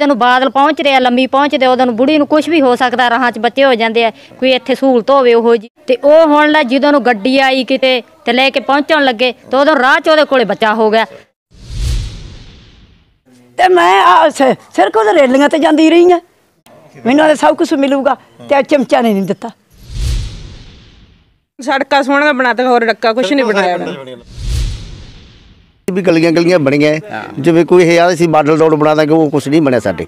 ਤੈਨੂੰ ਬਾਦਲ ਪਹੁੰਚ ਰਿਹਾ ਲੰਮੀ ਪਹੁੰਚਦੇ ਨੂੰ ਬੁੜੀ ਨੂੰ ਕੁਝ ਵੀ ਹੋ ਸਕਦਾ ਰਾਹਾਂ 'ਚ ਬੱਚੇ ਹੋ ਜਾਂਦੇ ਆ ਕੋਈ ਇੱਥੇ ਸਹੂਲਤ ਹੋਵੇ ਉਹੋ ਜੀ ਤੇ ਉਹ ਹੁਣ ਲੈ ਜਦੋਂ ਨੂੰ ਗੱਡੀ ਆਈ ਕਿਤੇ ਤੇ ਲੈ ਕੇ ਪਹੁੰਚਣ ਲੱਗੇ ਤੇ ਉਦੋਂ ਰਾਹ 'ਚ ਉਹਦੇ ਕੋਲੇ ਬੱਚਾ ਹੋ ਗਿਆ। ਤੇ ਮੈਂ ਸਿਰ ਕੋਲ ਰੇਲੀਆਂ ਤੇ ਜਾਂਦੀ ਰਹੀ ਆ। ਮੈਨੂੰ ਤਾਂ ਸਭ ਕੁਝ ਮਿਲੂਗਾ ਤੇ ਚਮਚਾ ਨੇ ਨਹੀਂ ਦਿੱਤਾ। ਸੜਕਾਂ ਸੋਹਣੀਆਂ ਬਣਾਤਾ ਹੋਰ ਡੱਕਾ ਕੁਛ ਨਹੀਂ ਬਣਾਇਆ। ਵੀ ਗਲੀਆਂ ਗਲੀਆਂ ਬਣੀਆਂ ਹੈ। ਜਿਵੇਂ ਕੋਈ ਇਹ ਆਦੇ ਸੀ ਮਾਡਲ ਰੋਡ ਬਣਾ ਦਾਂਗੇ ਉਹ ਕੁਝ ਨਹੀਂ ਬਣਿਆ ਸਾਡੇ।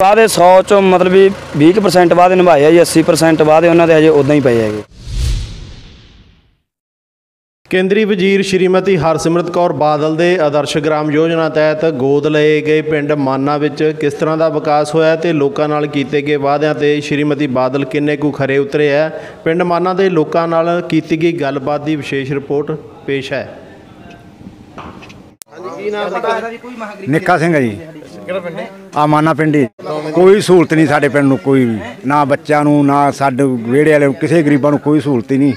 ਵਾਅਦੇ 100 ਚੋਂ ਮਤਲਬ ਵੀ 20% ਵਾਅਦੇ ਨਿਭਾਏ ਆ ਜੀ 80% ਵਾਅਦੇ ਉਹਨਾਂ ਦੇ ਹਜੇ ਉਦਾਂ ਹੀ ਪਏ ਹੈਗੇ। ਕੇਂਦਰੀ ਵਜ਼ੀਰ ਸ਼੍ਰੀਮਤੀ ਹਰਸਿਮਰਤ ਕੌਰ ਬਾਦਲ ਦੇ ਆਦਰਸ਼ ਗ੍ਰਾਮ ਯੋਜਨਾ ਤਹਿਤ ਗੋਦ ਲਏ ਗਏ ਪਿੰਡ ਮਾਨਾ ਵਿੱਚ ਕਿਸ ਤਰ੍ਹਾਂ ਦਾ ਵਿਕਾਸ ਹੋਇਆ ਤੇ ਲੋਕਾਂ ਨਾਲ ਕੀਤੇ ਗਏ ਵਾਅਦਿਆਂ ਤੇ ਸ਼੍ਰੀਮਤੀ ਬਾਦਲ ਕਿੰਨੇ ਕੁ ਖਰੇ ਉਤਰੇ ਹੈ ਪਿੰਡ ਮਾਨਾ ਦੇ ਲੋਕਾਂ ਨਾਲ ਕੀਤੀ ਗਈ ਗੱਲਬਾਤ ਦੀ ਵਿਸ਼ੇਸ਼ ਰਿਪੋਰਟ ਪੇਸ਼ ਹੈ। ਨਿੱਕਾ ਸਿੰਘ ਆ ਜੀ। ਕਿਹੜਾ ਪਿੰਡ ਆ ਮਾਨਾ ਪਿੰਡੀ। ਕੋਈ ਸਹੂਲਤ ਨਹੀਂ ਸਾਡੇ ਪਿੰਡ ਨੂੰ ਕੋਈ ਵੀ ਨਾ ਬੱਚਿਆਂ ਨੂੰ ਨਾ ਸਾਡੇ ਵਿਹੜੇ ਵਾਲੇ ਨੂੰ ਕਿਸੇ ਗਰੀਬਾਂ ਨੂੰ ਕੋਈ ਸਹੂਲਤ ਹੀ ਨਹੀਂ।